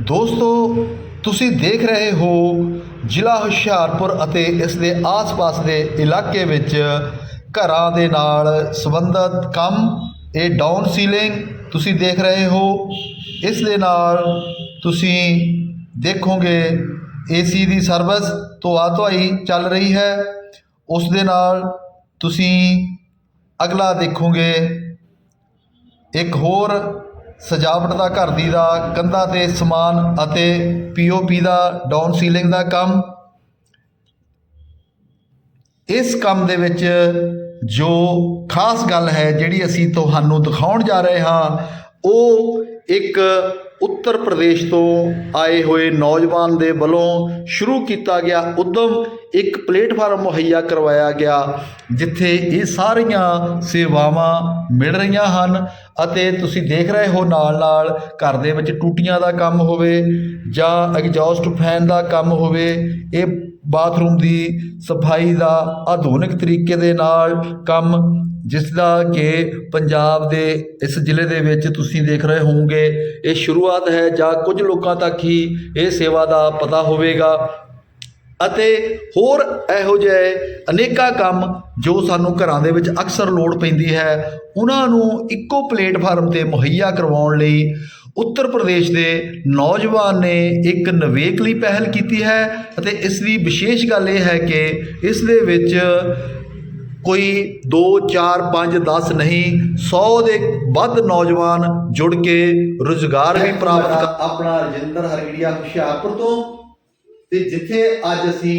ਦੋਸਤੋ, ਤੁਸੀਂ ਦੇਖ ਰਹੇ ਹੋ ਜ਼ਿਲ੍ਹਾ ਹੁਸ਼ਿਆਰਪੁਰ ਅਤੇ ਇਸ ਦੇ ਆਸ-ਪਾਸ ਦੇ ਇਲਾਕੇ ਵਿੱਚ ਘਰਾਂ ਦੇ ਨਾਲ ਸੰਬੰਧਿਤ ਕੰਮ, ਇਹ ਡਾਊਨ ਸੀਲਿੰਗ ਤੁਸੀਂ ਦੇਖ ਰਹੇ ਹੋ। ਇਸ ਦੇ ਨਾਲ ਤੁਸੀਂ ਦੇਖੋਗੇ ਏਸੀ ਦੀ ਸਰਵਿਸ ਧੋਆ ਧੁਆਈ ਚੱਲ ਰਹੀ ਹੈ। ਉਸ ਦੇ ਨਾਲ ਤੁਸੀਂ ਅਗਲਾ ਦੇਖੋਗੇ ਇੱਕ ਹੋਰ ਸਜਾਵਟ ਦਾ ਘਰ ਦੀ ਦਾ, ਕੰਧਾਂ ਤੇ ਸਮਾਨ ਅਤੇ ਪੀਓਪੀ ਦਾ ਡਾਊਨ ਸੀਲਿੰਗ ਦਾ ਕੰਮ। ਇਸ ਕੰਮ ਦੇ ਵਿੱਚ ਜੋ ਖਾਸ ਗੱਲ ਹੈ ਜਿਹੜੀ ਅਸੀਂ ਤੁਹਾਨੂੰ ਦਿਖਾਉਣ ਜਾ ਰਹੇ ਹਾਂ, ਉਹ ਇੱਕ ਉੱਤਰ ਪ੍ਰਦੇਸ਼ ਤੋਂ ਆਏ ਹੋਏ ਨੌਜਵਾਨ ਦੇ ਵੱਲੋਂ ਸ਼ੁਰੂ ਕੀਤਾ ਗਿਆ ਉਦਮ, ਇੱਕ ਪਲੇਟਫਾਰਮ ਮੁਹੱਈਆ ਕਰਵਾਇਆ ਗਿਆ, ਜਿੱਥੇ ਇਹ ਸਾਰੀਆਂ ਸੇਵਾਵਾਂ ਮਿਲ ਰਹੀਆਂ ਹਨ। ਅਤੇ ਤੁਸੀਂ ਦੇਖ ਰਹੇ ਹੋ ਨਾਲ ਨਾਲ ਘਰ ਦੇ ਵਿੱਚ ਟੂਟੀਆਂ ਦਾ ਕੰਮ ਹੋਵੇ ਜਾਂ ਐਗਜ਼ੌਸਟ ਫੈਨ ਦਾ ਕੰਮ ਹੋਵੇ, ਇਹ ਬਾਥਰੂਮ ਦੀ ਸਫ਼ਾਈ ਦਾ ਆਧੁਨਿਕ ਤਰੀਕੇ ਦੇ ਨਾਲ ਕੰਮ, ਜਿਸ ਦਾ ਕਿ ਪੰਜਾਬ ਦੇ ਇਸ ਜ਼ਿਲ੍ਹੇ ਦੇ ਵਿੱਚ ਤੁਸੀਂ ਦੇਖ ਰਹੇ ਹੋਵੋਗੇ, ਇਹ ਸ਼ੁਰੂਆਤ ਹੈ ਜਾਂ ਕੁਝ ਲੋਕਾਂ ਤੱਕ ਹੀ ਇਹ ਸੇਵਾ ਦਾ ਪਤਾ ਹੋਵੇਗਾ। ਅਤੇ ਹੋਰ ਇਹੋ ਜਿਹੇ ਅਨੇਕਾਂ ਕੰਮ ਜੋ ਸਾਨੂੰ ਘਰਾਂ ਦੇ ਵਿੱਚ ਅਕਸਰ ਲੋੜ ਪੈਂਦੀ ਹੈ, ਉਹਨਾਂ ਨੂੰ ਇੱਕੋ ਪਲੇਟਫਾਰਮ ਤੇ ਮੁਹੱਈਆ ਕਰਵਾਉਣ ਲਈ ਉੱਤਰ ਪ੍ਰਦੇਸ਼ ਦੇ ਨੌਜਵਾਨ ਨੇ ਇੱਕ ਨਵੇਕਲੀ ਪਹਿਲ ਕੀਤੀ ਹੈ ਅਤੇ ਇਸ ਦੀ ਵਿਸ਼ੇਸ਼ ਗੱਲ ਇਹ ਹੈ ਕਿ ਇਸ ਦੇ ਵਿੱਚ ਕੋਈ 2 4 5 10 ਨਹੀਂ 100 ਦੇ ਵੱਧ ਨੌਜਵਾਨ ਜੁੜ ਕੇ ਰੁਜ਼ਗਾਰ ਵੀ ਪ੍ਰਾਪਤ ਆਪਣਾ ਰਜਿੰਦਰ ਹਰਗੜੀਆ ਹੁਸ਼ਿਆਰਪੁਰ ਤੋਂ ਤੇ ਜਿੱਥੇ ਅੱਜ ਅਸੀਂ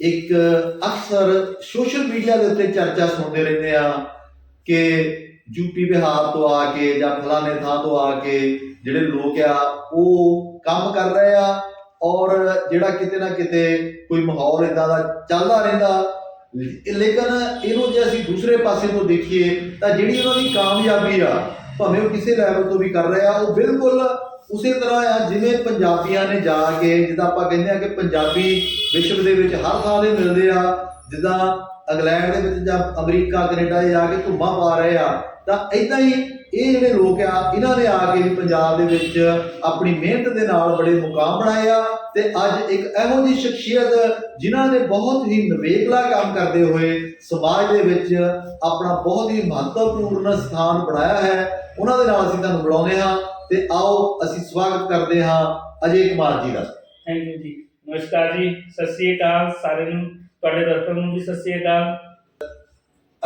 ਇੱਕ ਅਕਸਰ ਸੋਸ਼ਲ ਮੀਡੀਆ ਦੇ ਉੱਤੇ ਚਰਚਾ ਸੁਣਦੇ ਰਹਿੰਦੇ ਆ ਕਿ ਯੂਪੀ ਬਿਹਾਰ ਤੋਂ ਆ ਕੇ ਜਾਂ ਫਲਾਣੇ ਥਾਂ ਤੋਂ ਆ ਕੇ ਜਿਹੜੇ ਲੋਕ ਆ, ਉਹ ਕੰਮ ਕਰ ਰਹੇ ਆ ਔਰ ਜਿਹੜਾ ਕਿਤੇ ਨਾ ਕਿਤੇ ਕੋਈ ਮਾਹੌਲ ਇਦਾਂ ਦਾ ਚੱਲਦਾ ਰਹਿੰਦਾ। ਲੇਕਿਨ ਇਹਨੂੰ ਜੇ ਅਸੀਂ ਦੂਸਰੇ ਪਾਸੇ ਤੋਂ ਦੇਖੀਏ ਤਾਂ ਜਿਹੜੀ ਉਹਨਾਂ ਦੀ ਕਾਮਯਾਬੀ ਆ, ਭਾਵੇਂ ਉਹ ਕਿਸੇ ਲੈਵਲ ਤੋਂ ਵੀ ਕਰ ਰਹੇ ਆ ਉਹ ਬਿਲਕੁਲ ਉਸੇ ਤਰ੍ਹਾਂ ਆ, ਜਿਵੇਂ ਪੰਜਾਬੀਆਂ ਨੇ ਜਾ ਕੇ, ਜਿੱਦਾਂ ਆਪਾਂ ਕਹਿੰਦੇ ਆ ਕਿ ਪੰਜਾਬੀ ਵਿਸ਼ਵ ਦੇ ਵਿੱਚ ਹਰ ਥਾਂ ਦੇ ਮਿਲਦੇ ਆ, ਜਿੱਦਾਂ ਇੰਗਲੈਂਡ ਦੇ ਵਿੱਚ ਜਾਂ ਅਮਰੀਕਾ, ਕੈਨੇਡਾ 'ਚ ਜਾ ਕੇ ਧੁੰਮਾਂ ਪਾ ਰਹੇ ਆ, ਤਾਂ ਇਦਾਂ ਹੀ ਇਹ ਜਿਹੜੇ ਲੋਕ ਆ, ਇਹਨਾਂ ਨੇ ਆ ਕੇ ਵੀ ਪੰਜਾਬ ਦੇ ਵਿੱਚ ਆਪਣੀ ਮਿਹਨਤ ਦੇ ਨਾਲ ਬੜੇ ਮੁਕਾਮ ਬਣਾਏ ਆ, ਤੇ ਅੱਜ ਇੱਕ ਇਹੋ ਜਿਹੀ ਸ਼ਖਸੀਅਤ ਜਿਨ੍ਹਾਂ ਨੇ ਬਹੁਤ ਹੀ ਨਵੇਕਲਾ ਕੰਮ ਕਰਦੇ ਹੋਏ ਸਮਾਜ ਦੇ ਵਿੱਚ ਆਪਣਾ ਬਹੁਤ ਹੀ ਮਹੱਤਵਪੂਰਨ ਸਥਾਨ ਬਣਾਇਆ ਹੈ, ਉਹਨਾਂ ਦੇ ਨਾਲ ਅਸੀਂ ਤੁਹਾਨੂੰ ਬੁਲਾਉਂਦੇ ਹਾਂ। ਤੇ ਆਓ ਅਸੀਂ ਸਵਾਗਤ ਕਰਦੇ ਹਾਂ ਅਜੇ ਕੁਮਾਰ ਜੀ ਦਾ। ਥੈਂਕ ਯੂ ਜੀ। ਨਮਸਕਾਰ ਜੀ। ਸਤਿ ਸ੍ਰੀ ਅਕਾਲ ਸਾਰਿਆਂ ਨੂੰ। ਤੁਹਾਡੇ ਦਰਸ਼ਕਾਂ ਨੂੰ ਵੀ ਸਤਿ ਸ੍ਰੀ ਅਕਾਲ।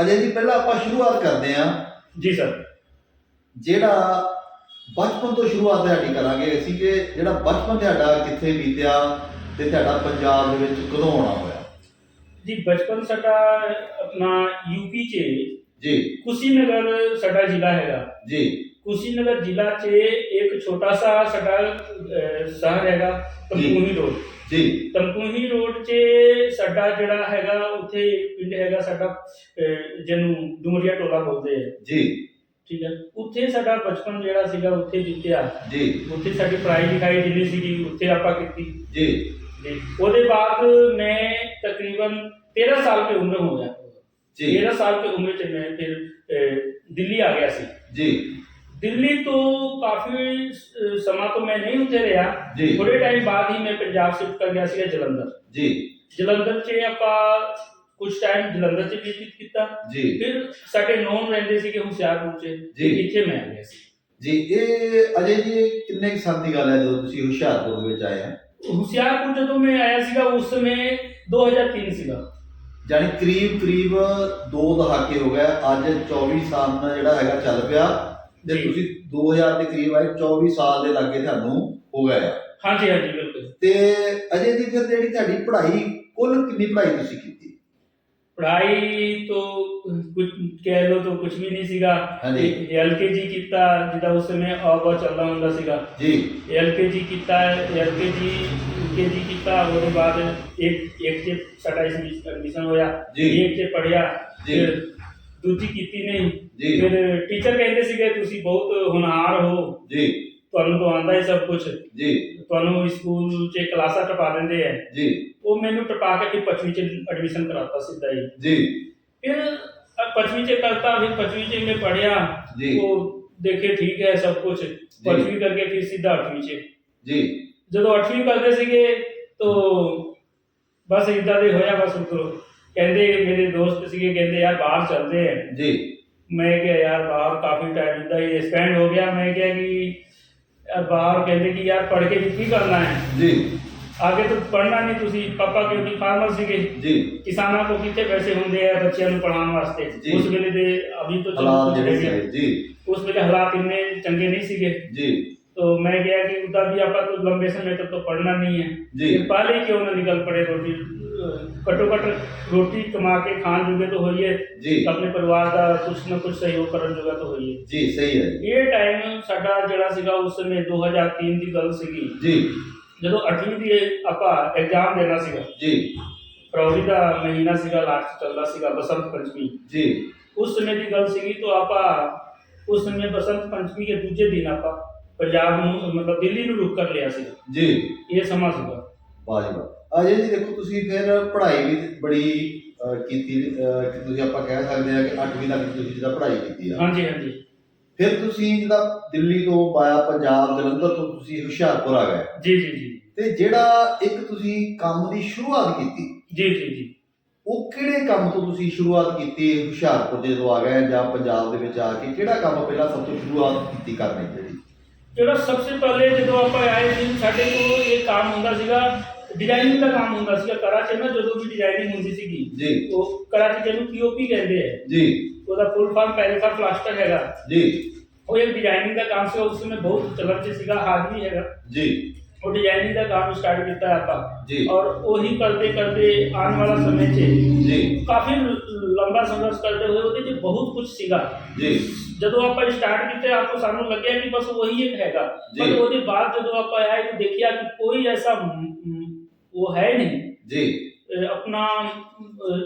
ਅਜੇ ਜੀ ਪਹਿਲਾਂ ਆਪਾਂ ਸ਼ੁਰੂਆਤ ਕਰਦੇ ਹਾਂ। ਜੀ ਸਰ। ਜਿਹੜਾ ਬਚਪਨ ਤੋਂ ਸ਼ੁਰੂਆਤ ਤੁਹਾਡੀ ਕਰਾਂਗੇ ਅਸੀਂ ਕਿ ਜਿਹੜਾ ਬਚਪਨ ਤੁਹਾਡਾ ਕਿੱਥੇ ਬੀਤਿਆ ਤੇ ਤੁਹਾਡਾ ਪੰਜਾਬ ਦੇ ਵਿੱਚ ਕਦੋਂ ਆਉਣਾ ਹੋਇਆ? ਜੀ ਬਚਪਨ ਸਾਡਾ ਆਪਣਾ ਯੂਪੀ ਚ ਜੀ। ਕੁਸ਼ੀਨਗਰ ਸਾਡਾ ਜ਼ਿਲ੍ਹਾ ਹੈਗਾ। ਜੀ। ਕੁਸ਼ੀਨਗਰ ਜ਼ਿਲ੍ਹਾ ਚ ਇੱਕ ਛੋਟਾ ਸਾ ਸਾਡਾ ਅਹ, ਸ਼ਹਿਰ ਹੈਗਾ ਤਮਕੂਹੀ ਰੋਡ। ਜੀ। ਤਮਕੂਹੀ ਰੋਡ 'ਚ ਸਾਡਾ ਜਿਹੜਾ ਹੈਗਾ ਉੱਥੇ ਪਿੰਡ ਹੈਗਾ ਸਾਡਾ ਜਿਹਨੂੰ ਡੁਮਰੀਆ ਟੋਲਾ ਬੋਲਦੇ ਆ। ਜੀ। ਠੀਕ ਹੈ ਉੱਥੇ ਸਾਡਾ ਬਚਪਨ ਜਿਹੜਾ ਸੀਗਾ ਉੱਥੇ ਬੀਤਿਆ। ਜੀ। ਉੱਥੇ ਸਾਡੀ ਪੜ੍ਹਾਈ ਲਿਖਾਈ ਜਿੰਨੀ ਸੀਗੀ ਉੱਥੇ ਆਪਾਂ ਕੀਤੀ। ਜੀ। ਜੀ। ਉਹਦੇ ਬਾਅਦ ਮੈਂ ਤਕਰੀਬਨ 13 ਸਾਲ ਦੀ ਉਮਰ ਹੋ ਗਿਆ ਜੀ। 13 ਸਾਲ ਦੀ ਉਮਰ 'ਚ ਮੈਂ ਫਿਰ ਦਿੱਲੀ ਆ ਗਿਆ ਸੀ। ਜੀ। ਦਿੱਲੀ ਤੋਂ ਕਾਫੀ ਸਮਾਂ ਤੋਂ ਮੈਂ ਨਹੀਂ ਉੱਥੇ ਰਿਹਾ। ਜੀ। ਥੋੜੇ ਟਾਈਮ ਬਾਅਦ ਹੀ ਮੈਂ ਪੰਜਾਬ ਸ਼ਿਫਟ ਕਰ ਗਿਆ ਸੀ ਜਲੰਧਰ। ਜੀ। ਜਲੰਧਰ 'ਚ ਆਪਾਂ ਕੁਝ ਟਾਈਮ ਜਲੰਧਰ 'ਚ ਬੀਤ ਕੀਤਾ। ਜੀ। ਫਿਰ ਸਾਡੇ ਨੌਨ ਰਹਿੰਦੇ ਸੀਗੇ ਹੁਸ਼ਿਆਰਪੁਰ 'ਚ। ਜੀ। ਤੇ ਇੱਥੇ ਮੈਂ ਆ ਗਿਆ ਸੀ। ਜੀ ਇਹ ਅਜੇ ਜੀ ਕਿੰਨੇ ਕੁ ਸਾਲ ਦੀ ਗੱਲ ਹੈ ਜਦੋਂ ਤੁਸੀਂ ਹੁਸ਼ਿਆਰਪੁਰ ਦੇ ਵਿੱਚ ਆਏ ਆ? ਹੁਸ਼ਿਆਰਪੁਰ ਜਦੋਂ ਮੈਂ ਆਇਆ ਸੀਗਾ ਉਸ ਸਮੇਂ 2003 ਸੀਗਾ। ਜਾਨੀ ਕਰੀਬ ਕਰੀਬ ਦੋ ਦਹਾਕੇ ਹੋ ਗਏ। ਅੱਜ 24 ਸਾਲ ਦਾ ਜਿਹੜਾ ਹੈਗਾ ਚੱਲ ਪਿਆ। ਜੀ। ਤੁਸੀਂ 2000 ਦੇ ਕਰੀਬ ਆਏ 24 ਸਾਲ ਦੇ ਲਾਗੇ ਤੁਹਾਨੂੰ ਹੋ ਗਏ ਆ ਹਾਂਜੀ ਹਾਂਜੀ ਬਿਲਕੁਲ ਤੇ ਅਜੇ ਦੀ ਫਿਰ ਜਿਹੜੀ ਤੁਹਾਡੀ ਪੜ੍ਹਾਈ ਕੁੱਲ ਕਿੰਨੀ ਪੜ੍ਹਾਈ ਤੁਸੀਂ ਕੀਤੀ ਪੜ੍ਹਾਈ ਤੋਂ ਕੁਝ ਕਹਿ ਲੋ ਤਾਂ ਕੁਝ ਵੀ ਨਹੀਂ ਸੀਗਾ ਹਾਂਜੀ। ਐਲਕੇਜੀ ਕੀਤਾ ਜਿੱਦਾਂ ਉਸ ਸਮੇਂ ਆਬਾ ਚੱਲਦਾ ਹੁੰਦਾ ਸੀਗਾ ਜੀ ਐਲਕੇਜੀ ਕੀਤਾ ਐਲਕੇਜੀ ਯੂਕੇਜੀ ਕੀਤਾ ਉਹਦੇ ਬਾਅਦ ਇੱਕ ਇੱਕ ਚ ਸਾਡਾ ਐਡਮਿਸ਼ਨ ਹੋਇਆ ਜੀ। ਇੱਕ ਚ ਪੜਿਆ ਜੀ। ਫਿਰ ਦੂਜੀ ਕੀਤੀ ਨਹੀਂ ਜੀ। ਫਿਰ ਟੀਚਰ ਕਹਿੰਦੇ ਸੀਗੇ ਤੁਸੀਂ ਬਹੁਤ ਹੁਨਾਰ ਹੋ ਜੀ ਤੁਹਾਨੂੰ ਤਾਂ ਆਉਂਦਾ ਹੀ ਸਭ ਕੁਝ ਜੀ ਤੁਹਾਨੂੰ ਸਕੂਲ 'ਚ ਕਲਾਸਾਂ ਟਪਾ ਦਿੰਦੇ ਐ ਜੀ ਉਹ ਮੈਨੂੰ ਟਪਾ ਕੇ ਫਿਰ ਪੱਛਮੀ 'ਚ ਐਡਮਿਸ਼ਨ ਕਰਾਤਾ ਸਿੱਧਾ ਹੀ ਜੀ फिर अब पचवीं से करता फिर पचवीं से में पढ़िया जी। तो देखे ठीक है सब कुछ पचवीं करके फिर सीधा आठवीं से ਜੀ ਜਦੋਂ 8ਵੀਂ ਕਰਦੇ ਸੀਗੇ ਤੋ ਬਸ ਇਦਾਂ ਦੇ ਹੋਇਆ ਬਸ ਉਧਰੋਂ ਕਹਿੰਦੇ ਮੇਰੇ ਦੋਸਤ ਸੀਗੇ ਕਹਿੰਦੇ ਯਾਰ ਬਾਹਰ ਚੱਲਦੇ ਆ ਜੀ ਮੈਂ ਕਿਹਾ ਯਾਰ ਬਾਹਰ ਕਾਫੀ ਟਾਈਮ ਇਦਾਂ ਹੀ ਸਪੈਂਡ ਹੋ ਗਿਆ ਮੈਂ ਕਿਹਾ ਕਿ ਯਾਰ ਬਾਹਰ ਕਹਿੰਦੇ ਕਿ ਯਾਰ ਪੜ੍ਹ ਕੇ ਵੀ ਕੀ ਕਰਨਾ ਹੈ ਜੀ ਆਗੇ ਤਾਂ ਪੜ੍ਹਨਾ ਨਹੀਂ ਤੁਸੀਂ ਪਾਪਾ ਕਿਉਂਕਿ ਫਾਰਮਰ ਸੀਗੇ ਜੀ ਕਿਸਾਨਾਂ ਕੋਲ ਕਿੱਥੇ ਪੈਸੇ ਹੁੰਦੇ ਆ ਬੱਚਿਆਂ ਨੂੰ ਪੜ੍ਹਾਉਣ ਵਾਸਤੇ ਜੀ। ਉਸ ਵੇਲੇ ਦੇ ਅਭੀ ਤੋਂ ਚਲੋ ਹਾਲਾਤ ਕੁਛ ਜਿਹੜੇ ਹੈਗੇ ਆ। ਸੀ ਜੀ ਉਸ ਵੇਲੇ ਹਾਲਾਤ ਇੰਨੇ ਚੰਗੇ ਨਹੀਂ ਸੀਗੇ ਜੀ तो मैं गया कि उदा भी आपा तो लंबे समय तक तो पढ़ना नहीं है जी। फिर पहले ही क्यों ना निकल पड़े रोटी कटो कट रोटी कमा के खान जोगे तो होइए जी। अपने परिवार का कुछ ना कुछ सहयोग ਕਰਨ ਜੋਗਾ ਤਾਂ ਹੋਈਏ ਜੀ ਸਹੀ ਹੈ ਇਹ ਟਾਈਮ ਸਾਡਾ ਜਿਹੜਾ ਸੀਗਾ ਉਸ ਸਮੇਂ 2003 ਦੀ ਗੱਲ ਸੀਗੀ ਜੀ ਜਦੋਂ 8ਵੀਂ ਦੀ ਆਪਾਂ ਐਗਜ਼ਾਮ ਦੇਣਾ ਸੀਗਾ ਜੀ ਫਰਵਰੀ ਦਾ ਮਹੀਨਾ ਸੀਗਾ ਲਾਸਟ ਚੱਲਦਾ ਸੀਗਾ ਬਸੰਤ ਪੰਚਮੀ ਜੀ ਉਸ ਸਮੇਂ ਦੀ ਗੱਲ ਸੀਗੀ ਤਾਂ ਆਪਾਂ ਉਸ ਸਮੇਂ ਬਸੰਤ ਪੰਚਮੀ ਦੇ ਦੂਜੇ ਦਿਨ ਆਪਾਂ ਪੰਜਾਬ ਨੂੰ ਮਤਲਬ ਦਿੱਲੀ ਨੂੰ ਰੁਕ ਕਰ ਲਿਆ ਸੀਗਾ ਜੀ। ਇਹ ਸਮਾਂ ਸੀਗਾ। ਵਾਹ ਅਜੇ ਜੀ ਦੇਖੋ ਤੁਸੀਂ ਫਿਰ ਪੜ੍ਹਾਈ ਵੀ ਬੜੀ ਅਹ, ਕੀਤੀ ਅਹ, ਕਿ ਤੁਸੀਂ ਆਪਾਂ ਕਹਿ ਸਕਦੇ ਹਾਂ ਕਿ 8ਵੀਂ ਤੱਕ ਤੁਸੀਂ ਜਿਹਦਾ ਪੜ੍ਹਾਈ ਕੀਤੀ ਆ। ਹਾਂਜੀ ਹਾਂਜੀ। ਫਿਰ ਤੁਸੀਂ ਜਿਹਦਾ ਦਿੱਲੀ ਤੋਂ ਪਾਇਆ ਪੰਜਾਬ ਜਲੰਧਰ ਤੋਂ ਤੁਸੀਂ ਹੁਸ਼ਿਆਰਪੁਰ ਆ ਗਏ। ਜੀ ਜੀ ਜੀ। ਤੇ ਜਿਹੜਾ ਇੱਕ ਤੁਸੀਂ ਕੰਮ ਦੀ ਸ਼ੁਰੂਆਤ ਕੀਤੀ ਜੀ ਜੀ ਜੀ। ਉਹ ਕਿਹੜੇ ਕੰਮ ਤੋਂ ਤੁਸੀਂ ਸ਼ੁਰੂਆਤ ਕੀਤੀ ਹੁਸ਼ਿਆਰਪੁਰ ਜਦੋਂ ਆ ਗਏ ਜਾਂ ਪੰਜਾਬ ਦੇ ਵਿੱਚ ਆ ਕੇ ਕਿਹੜਾ ਕੰਮ ਪਹਿਲਾਂ ਸਭ ਤੋਂ ਸ਼ੁਰੂਆਤ ਕੀਤੀ ਕਰਨੀ ਜਿਹੜੀ ਸਭ ਤੋਂ ਪਹਿਲੇ ਜਦੋਂ ਆਪਾਂ ਆਏ ਸੀ ਸਾਡੇ ਕੋਲ ਇਹ ਕੰਮ ਹੁੰਦਾ ਸੀਗਾ ਡਿਜ਼ਾਈਨਿੰਗ ਦਾ ਕੰਮ ਹੁੰਦਾ ਸੀਗਾ ਕਰਾਚੀ ਨਾ ਜਦੋਂ ਵੀ ਡਿਜ਼ਾਈਨਿੰਗ ਹੁੰਦੀ ਸੀਗੀ। ਜੀ। ਉਹ ਕਰਾਚੀ ਜਿਹਨੂੰ ਪੀਓਪੀ ਕਹਿੰਦੇ ਆ। ਜੀ। ਉਹਦਾ ਫੁੱਲ ਫਾਰਮ ਪੈਰੀਫਰ ਪਲਾਸਟਰ ਹੈਗਾ। ਜੀ। ਉਹ ਇੱਕ ਡਿਜ਼ਾਈਨਿੰਗ ਦਾ ਕੰਮ ਸੀ ਉਸ ਸਮੇਂ ਬਹੁਤ ਚਲਨ ਚ ਸੀਗਾ ਹਾਲ ਵੀ ਹੈਗਾ। ਜੀ। ਉਹ ਡਿਜ਼ਾਈਨਿੰਗ ਦਾ ਕੰਮ ਸਟਾਰਟ ਕੀਤਾ ਆਪਾਂ ਔਰ ਉਹੀ ਕਰਦੇ ਕਰਦੇ ਆਉਣ ਵਾਲਾ ਸਮੇਂ 'ਚ ਜੀ ਕਾਫੀ ਲੰਬਾ ਸੰਘਰਸ਼ ਕਰਦੇ ਹੋਏ ਉਹਦੇ 'ਚ ਬਹੁਤ ਕੁਝ ਸੀਗਾ ਜੀ ਜਦੋਂ ਆਪਾਂ ਸਟਾਰਟ ਕੀਤੇ ਆਪਕੋ ਸਾਨੂੰ ਲੱਗਿਆ ਕਿ ਬਸ ਉਹੀ ਇੱਕ ਹੈਗਾ ਪਰ ਉਹਦੇ ਬਾਅਦ ਜਦੋਂ ਆਪਾਂ ਆਏ ਤਾਂ ਦੇਖਿਆ ਕਿ ਕੋਈ ਐਸਾ ਉਹ ਹੈ ਨਹੀਂ ਜੀ ਆਪਣਾ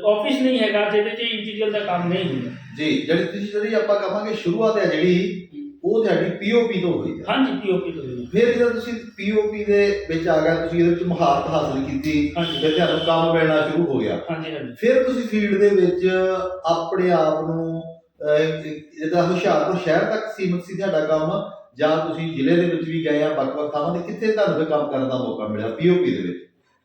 ਆਫਿਸ ਨਹੀਂ ਹੈਗਾ ਜਿਹਦੇ 'ਚ ਇੰਟੀਰੀਅਰ ਦਾ ਕੰਮ ਨਹੀਂ ਹੁੰਦਾ ਜੀ ਜਿਹੜੀ ਤੁਸੀਂ ਜਿਹੜੀ ਆਪਾਂ ਕਹਾਂਗੇ ਸ਼ੁਰੂਆਤ ਹੈ ਜਿਹੜੀ ਉਹ ਤੁਹਾਡੀ ਪੀਓਪੀ ਤੋਂ ਹੋਈ ਹੈ ਹਾਂਜੀ ਪੀਓਪੀ ਤੋਂ ਹੋਈ। ਫਿਰ ਜਦੋਂ ਤੁਸੀਂ ਪੀਓਪੀ ਦੇ ਵਿੱਚ ਆ ਗਏ ਤੁਸੀਂ ਇਹਦੇ ਵਿੱਚ ਮਹਾਰਤ ਹਾਸਲ ਕੀਤੀ ਹਾਂਜੀ। ਫਿਰ ਤੁਹਾਨੂੰ ਕੰਮ ਮਿਲਣਾ ਸ਼ੁਰੂ ਹੋ ਗਿਆ ਹਾਂਜੀ ਹਾਂਜੀ ਫਿਰ ਤੁਸੀਂ ਫੀਲਡ ਦੇ ਵਿੱਚ ਆਪਣੇ ਆਪ ਨੂੰ ਅਹ, ਜਿੱਦਾਂ ਹੁਸ਼ਿਆਰਪੁਰ ਸ਼ਹਿਰ ਤੱਕ ਸੀਮਿਤ ਸੀ ਤੁਹਾਡਾ ਕੰਮ ਜਾਂ ਤੁਸੀਂ ਜ਼ਿਲ੍ਹੇ ਦੇ ਵਿੱਚ ਵੀ ਗਏ ਆ ਵੱਖ-ਵੱਖ ਥਾਵਾਂ ਤੇ ਕਿੱਥੇ ਤੁਹਾਨੂੰ ਫਿਰ ਕੰਮ ਕਰਨ ਦਾ ਮੌਕਾ ਮਿਲਿਆ ਪੀਓਪੀ ਦੇ ਵਿੱਚ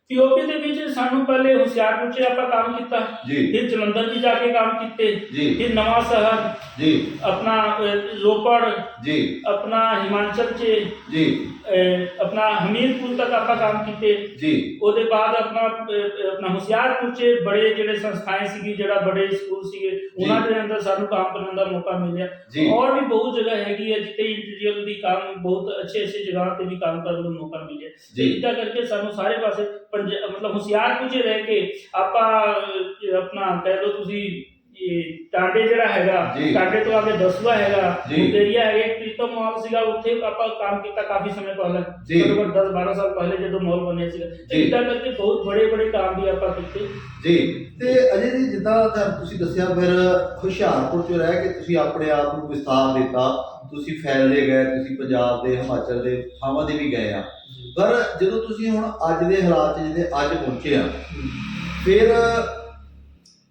ਪੀਓਪੀ ਦੇ ਵਿੱਚ ਸਾਨੂੰ ਪਹਿਲੇ ਹੁਸ਼ਿਆਰਪੁਰ 'ਚ ਆਪਾਂ ਕੰਮ ਕੀਤਾ। ਜੀ। ਫਿਰ ਜਲੰਧਰ 'ਚ ਜਾ ਕੇ ਕੰਮ ਕੀਤੇ। ਜੀ। ਫਿਰ ਨਵਾਂ ਸ਼ਹਿਰ। ਜੀ। ਆਪਣਾ ਰੋਪੜ। ਜੀ। ਆਪਣਾ ਹਿਮਾਚਲ 'ਚ। ਜੀ। ਅਹ, ਆਪਣਾ ਹਮੀਰਪੁਰ ਤੱਕ ਆਪਾਂ ਕੰਮ ਕੀਤੇ। ਜੀ। ਉਹਦੇ ਬਾਅਦ ਆਪਣਾ ਅਹ, ਆਪਣਾ ਹੁਸ਼ਿਆਰਪੁਰ 'ਚ ਬੜੇ ਜਿਹੜੇ ਸੰਸਥਾएं ਸੀਗੀ ਜਿਹੜਾ ਬੜੇ ਸਕੂਲ ਸੀਗੇ ਉਹਨਾਂ ਦੇ ਅੰਦਰ ਸਾਨੂੰ ਕੰਮ ਕਰਨ ਦਾ ਮੌਕਾ ਮਿਲਿਆ। ਜੀ। ਔਰ ਵੀ ਬਹੁਤ ਜਗ੍ਹਾ ਹੈਗੀ ਹੈ ਜਿੱਥੇ ਇੰਟੀਰੀਅਰ ਦੀ ਕੰਮ ਬਹੁਤ ਅੱਛੇ ਅੱਛੇ ਜਗ੍ਹਾ ਤੇ ਵੀ ਕੰਮ ਕਰਨ ਦਾ ਮੌਕਾ ਮਿਲਿਆ। ਤੇ ਜੀ। ਇਦਾਂ ਕਰਕੇ ਸਾਨੂੰ ਸਾਰੇ ਪਾਸੇ ਪੰਜ ਮਤਲਬ ਹੁਸ਼ਿਆਰਪੁਰ 'ਚ ਰਹਿ ਕੇ ਆਪਾਂ ਅਹ, ਆਪਣਾ ਕਹਿ ਲਓ ਤੁਸੀਂ ਇਹ ਟਾਂਡੇ ਜਿਹੜਾ ਹੈਗਾ ਜੀ। ਟਾਂਡੇ ਤੋਂ ਅੱਗੇ ਦਸਵਾ ਹੈਗਾ ਜੀ। ਹੈਗਾ ਇੱਕ ਪ੍ਰੀਤਮ ਮਾਲ ਸੀਗਾ ਉੱਥੇ ਆਪਾਂ ਕੰਮ ਕੀਤਾ ਕਾਫੀ ਸਮੇਂ ਪਹਿਲਾਂ ਜੀ। ਘੱਟੋ ਘੱਟ 10 12 ਸਾਲ ਪਹਿਲੇ ਜਦੋਂ ਮਾਲ ਬਣਿਆ ਸੀਗਾ ਤੇ ਜੀ। ਇਦਾਂ ਕਰਕੇ ਬਹੁਤ ਬੜੇ ਬੜੇ ਕੰਮ ਵੀ ਆਪਾਂ ਕੀਤੇ ਜੀ ਤੇ ਅਜੇ ਜੀ ਜਿੱਦਾਂ ਤੁਹਾਨੂੰ ਤੁਸੀਂ ਦੱਸਿਆ ਫਿਰ ਹੁਸ਼ਿਆਰਪੁਰ 'ਚ ਰਹਿ ਕੇ ਤੁਸੀਂ ਆਪਣੇ ਆਪ ਨੂੰ ਵਿਸਥਾਰ ਦਿੱਤਾ ਤੁਸੀਂ ਫੈਲਦੇ ਗਏ ਤੁਸੀਂ ਪੰਜਾਬ ਦੇ ਹਿਮਾਚਲ ਦੇ ਥਾਵਾਂ ਦੇ ਵੀ ਗਏ ਆ ਪਰ ਜਦੋਂ ਤੁਸੀਂ ਹੁਣ ਅੱਜ ਦੇ ਹਾਲਾਤ 'ਚ ਜਿਹਦੇ ਅੱਜ ਪਹੁੰਚੇ ਆ ਫਿਰ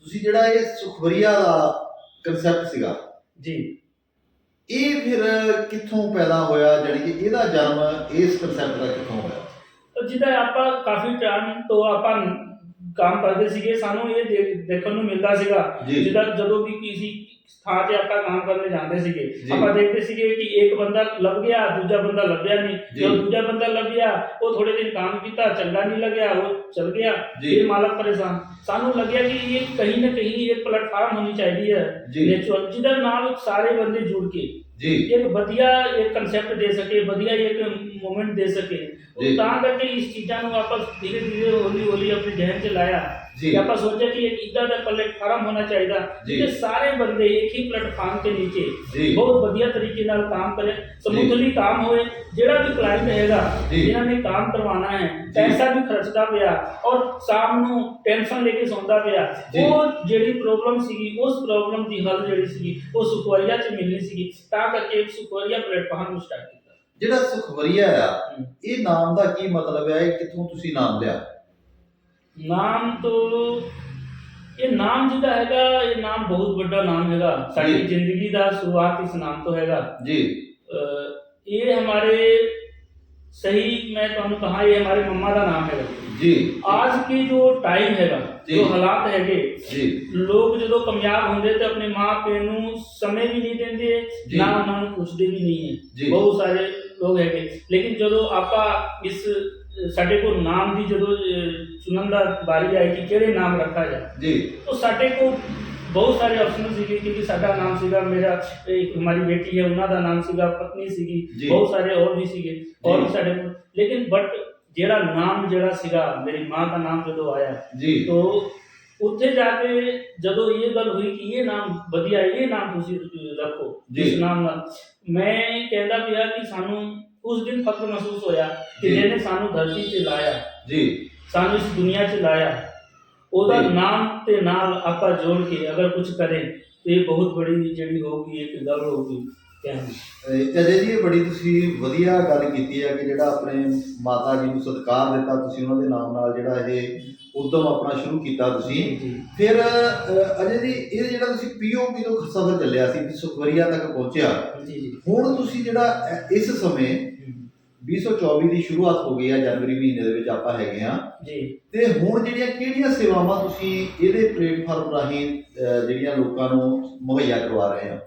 ਤੁਸੀਂ ਜਿਹੜਾ ਇਹ ਸੁਖਵਰੀਆ ਦਾ ਕਨਸੈਪਟ ਸੀਗਾ ਜੀ। ਇਹ ਫਿਰ ਕਿੱਥੋਂ ਪੈਦਾ ਹੋਇਆ? ਜਾਣੀ ਕਿ ਇਹਦਾ ਜਨਮ ਇਸ ਕਨਸੈਪਟ ਦਾ ਕਿੱਥੋਂ ਹੋਇਆ? ਤਾਂ ਜਿੱਦਾਂ ਆਪਾਂ ਕਾਫੀ ਟਾਈਮ ਤੋਂ ਆਪਾਂ ਕੰਮ ਕਰਦੇ ਸੀਗੇ ਸਾਨੂੰ ਇਹ ਦੇਖ- ਦੇਖਣ ਨੂੰ ਮਿਲਦਾ ਸੀਗਾ। ਜੀ। ਜਿੱਦਾਂ ਜਦੋਂ ਵੀ ਕਿਸੇ ਥਾਂ ਤੇ ਆਪਾਂ ਕੰਮ ਕਰਨ ਜਾਂਦੇ ਸੀਗੇ। ਆਪਾਂ ਦੇਖਦੇ ਸੀਗੇ ਕਿ ਇੱਕ ਬੰਦਾ ਲੱਭ ਗਿਆ ਦੂਜਾ ਬੰਦਾ ਲੱਭਿਆ ਨਹੀਂ। ਜਦੋਂ ਦੂਜਾ ਬੰਦਾ ਲੱਭਿਆ ਉਹ ਥੋੜੇ ਦਿਨ ਕੰਮ ਕੀਤਾ ਚੰਗਾ ਨਹੀਂ ਲੱਗਿਆ ਉਹ ਚਲ ਗਿਆ। ਫਿਰ ਮਾਲਕ ਪਰੇਸ਼ਾਨ। ਸਾਨੂੰ ਲੱਗਿਆ ਕਿ ਇਹ ਕहीं ਨਾ ਕहीं ਇੱਕ ਪਲੇਟਫਾਰਮ ਹੋਣੀ ਚਾਹੀਦੀ ਹੈ। ਨੈਚੁਰਲ ਜਿਹਦੇ ਨਾਲ ਸਾਰੇ ਬੰਦੇ ਜੁੜ ਕੇ ਜੀ। ਇੱਕ ਵਧੀਆ ਇੱਕ ਕਨਸੈਪਟ ਦੇ ਸਕੇ ਵਧੀਆ ਇੱਕ ਮੂਵਮੈਂਟ ਦੇ ਸਕੇ। ਤਾਂ ਕਰਕੇ ਇਸ ਚੀਜ਼ਾਂ ਨੂੰ ਆਪਾਂ ਧੀਰੇ ਧੀਰੇ ਹੌਲੀ ਹੌਲੀ ਆਪਣੇ ਜਹਿਨ 'ਚ ਲਾਇਆ। ਜੀ। ਕਿ ਆਪਾਂ ਸੋਚਿਆ ਕਿ ਇੱਕ ਇਦਾਂ ਦਾ ਪਲੇਟਫਾਰਮ ਹੋਣਾ ਚਾਹੀਦਾ ਜੀ। ਜਿੱਥੇ ਸਾਰੇ ਬੰਦੇ ਇੱਕ ਹੀ ਪਲੇਟਫਾਰਮ ਦੇ ਨੀਚੇ ਜੀ। ਬਹੁਤ ਵਧੀਆ ਤਰੀਕੇ ਨਾਲ ਕੰਮ ਕਰੇ ਸਮੂਥਲੀ ਕੰਮ ਹੋਏ ਜਿਹੜਾ ਵੀ ਕਲਾਇੰਟ ਹੈਗਾ ਜੀ। ਜਿਨ੍ਹਾਂ ਨੇ ਕੰਮ ਕਰਵਾਉਣਾ ਹੈ ਪੈਸਾ ਵੀ ਖਰਚਦਾ ਪਿਆ ਔਰ ਸ਼ਾਮ ਨੂੰ ਟੈਨਸ਼ਨ ਲੈ ਕੇ ਸੌਂਦਾ ਪਿਆ ਜੀ। ਉਹ ਜਿਹੜੀ ਪ੍ਰੋਬਲਮ ਸੀਗੀ ਉਸ ਪ੍ਰੋਬਲਮ ਦੀ ਹੱਲ ਜਿਹੜੀ ਸੀਗੀ ਉਹ ਸੁਖਵਾਰੀਆ 'ਚ ਮਿਲਣੀ ਸੀਗੀ ਤਾਂ ਕਰਕੇ ਇੱਕ ਸੁਖਵਾਰੀਆ ਪਲੇਟਫਾਰਮ ਨੂੰ ਸਟਾਰਟ ਕੀਤਾ ਜਿਹੜਾ ਸੁਖਵਰੀਆ ਆ ਹਮ। ਇਹ ਨਾਮ ਦਾ ਕੀ ਮਤਲਬ ਹੈ ਇਹ ਕਿੱਥੋਂ ਤੁਸੀਂ ਨਾਮ ਲਿਆ ਨਾਮ ਤੋਂ ਇਹ ਨਾਮ ਜਿਹਦਾ ਹੈਗਾ ਇਹ ਨਾਮ ਬਹੁਤ ਵੱਡਾ ਨਾਮ ਹੈਗਾ ਸਾਡੀ ਜੀ। ਜ਼ਿੰਦਗੀ ਦਾ ਸ਼ੁਰੂਆਤ ਇਸ ਨਾਮ ਤੋਂ ਹੈਗਾ ਜੀ ਅਹ ਇਹ ਹਮਾਰੇ सही मैं ਤੁਹਾਨੂੰ ਕਹਾ ਇਹ ਹਮਾਰੇ ਮੰਮਾ ਦਾ ਨਾਮ ਹੈ ਜੀ आज की जो टाइम हैगा ਜੀ। ਜੋ ਹਾਲਾਤ ਹੈਗੇ ਜੀ ਲੋਕ ਜਦੋਂ ਕਾਮਯਾਬ ਹੁੰਦੇ ਤੇ ਆਪਣੇ ਮਾਂ-ਪਿਓ ਨੂੰ ਸਮੇਂ ਵੀ ਨਹੀਂ ਦਿੰਦੇ ਜੀ। ਨਾ ਉਹਨਾਂ ਨੂੰ ਪੁੱਛਦੇ ਵੀ ਨਹੀਂ ਜੀ। ਹੈ ਬਹੁਤ ਸਾਰੇ ਲੋਕ ਹੈਗੇ ਲੇਕਿਨ ਜਦੋਂ ਆਪਾਂ ਇਸ ਅ, ਸਾਡੇ ਕੋਲ ਨਾਮ ਦੀ ਜਦੋਂ ਅ, ਚੁਣਨ ਦਾ ਵਾਰੀ ਆਈ ਕਿ ਕਿਹੜੇ ਨਾਮ ਰੱਖਾ ਜਾਏ ਜੀ तो ਸਾਡੇ ਕੋਲ ਬਹੁਤ ਸਾਰੇ ਆਪਸ਼ਨ ਸੀਗੇ ਕਿਉਂਕਿ ਸਾਡਾ ਨਾਮ ਸੀਗਾ ਮੇਰਾ ਇੱਕ ਹਮਾਰੀ ਬੇਟੀ ਹੈ ਉਹਨਾਂ ਦਾ ਨਾਮ ਸੀਗਾ ਪਤਨੀ ਸੀਗੀ ਜੀ। ਬਹੁਤ ਸਾਰੇ ਹੋਰ ਵੀ ਸੀਗੇ ਹੋਰ ਜੀ। ਵੀ ਸਾਡੇ ਕੋਲ ਲੇਕਿਨ ਬਟ ਜਿਹੜਾ ਨਾਮ ਜਿਹੜਾ ਸੀਗਾ ਮੇਰੀ ਮਾਂ ਦਾ ਨਾਮ ਜਦੋਂ ਆਇਆ ਜੀ ਤੋ ਉੱਥੇ ਜਾ ਕੇ ਜਦੋਂ ਇਹ ਗੱਲ ਹੋਈ ਕਿ ਇਹ ਨਾਮ ਵਧੀਆ ਹੈ, ਇਹ ਨਾਮ ਤੁਸੀਂ ਰੱਖੋ ਜੀ। ਇਸ ਨਾਮ ਨਾਲ ਮੈਂ ਕਹਿੰਦਾ ਪਿਆ ਕਿ ਸਾਨੂੰ ਉਸ ਦਿਨ ਫਖਰ ਮਹਿਸੂਸ ਹੋਇਆ ਕਿ ਜੀ। ਜਿਹਨੇ ਸਾਨੂੰ ਧਰਤੀ ਤੇ ਲਾਇਆ ਜੀ ਸਾਨੂੰ ਇਸ ਦੁਨੀਆ 'ਚ ਲਾਇਆ ਉਹਦਾ ਜੀ। ਨਾਮ ਤੇ ਨਾਲ ਆਪਾਂ ਜੋੜ ਕੇ ਅਗਰ ਕੁਝ ਕਰੇ ਤੇ ਇਹ ਬਹੁਤ ਬੜੀ ਜਿਹੜੀ ਹੋਊਗੀ ਇੱਕ ਗੱਲ ਹੋਊਗੀ ਕਹਿੰਦੇ ਅਹ ਅਜੇ ਜੀ ਇਹ ਬੜੀ ਤੁਸੀਂ ਵਧੀਆ ਗੱਲ ਕੀਤੀ ਹੈ ਕਿ ਜਿਹੜਾ ਆਪਣੇ ਮਾਤਾ ਜੀ ਨੂੰ ਸਤਿਕਾਰ ਦਿੱਤਾ ਤੁਸੀਂ ਉਹਨਾਂ ਦੇ ਨਾਮ ਨਾਲ ਜਿਹੜਾ ਇਹ ਉਦਮ ਆਪਣਾ ਸ਼ੁਰੂ ਕੀਤਾ ਤੁਸੀਂ ਫਿਰ ਅਹ, ਅਜੇ ਜੀ ਇਹ ਜਿਹੜਾ ਤੁਸੀਂ ਪੀਓਪੀ ਤੋਂ ਸਫ਼ਰ ਚੱਲਿਆ ਸੀ ਸੁਖਵਰੀਆ ਤੱਕ ਪਹੁੰਚਿਆ ਜੀ ਜੀ ਹੁਣ ਤੁਸੀਂ ਜਿਹੜਾ ਇਸ ਸਮੇਂ 2024 ਦੀ ਸ਼ੁਰੂਆਤ ਹੋ ਗਈ ਹੈ ਜਨਵਰੀ ਮਹੀਨੇ ਦੇ ਵਿੱਚ ਆਪਾਂ ਹੈਗੇ ਆ ਜੀ ਤੇ ਹੁਣ ਜਿਹੜੀਆਂ ਕਿਹੜੀਆਂ ਸੇਵਾਵਾਂ ਤੁਸੀਂ ਇਹਦੇ ਪਲੇਟਫਾਰਮ ਰਾਹੀਂ ਜਿਹੜੀਆਂ ਲੋਕਾਂ ਨੂੰ ਮੁਹੱਈਆ ਕਰਵਾ ਰਹੇ ਹੋ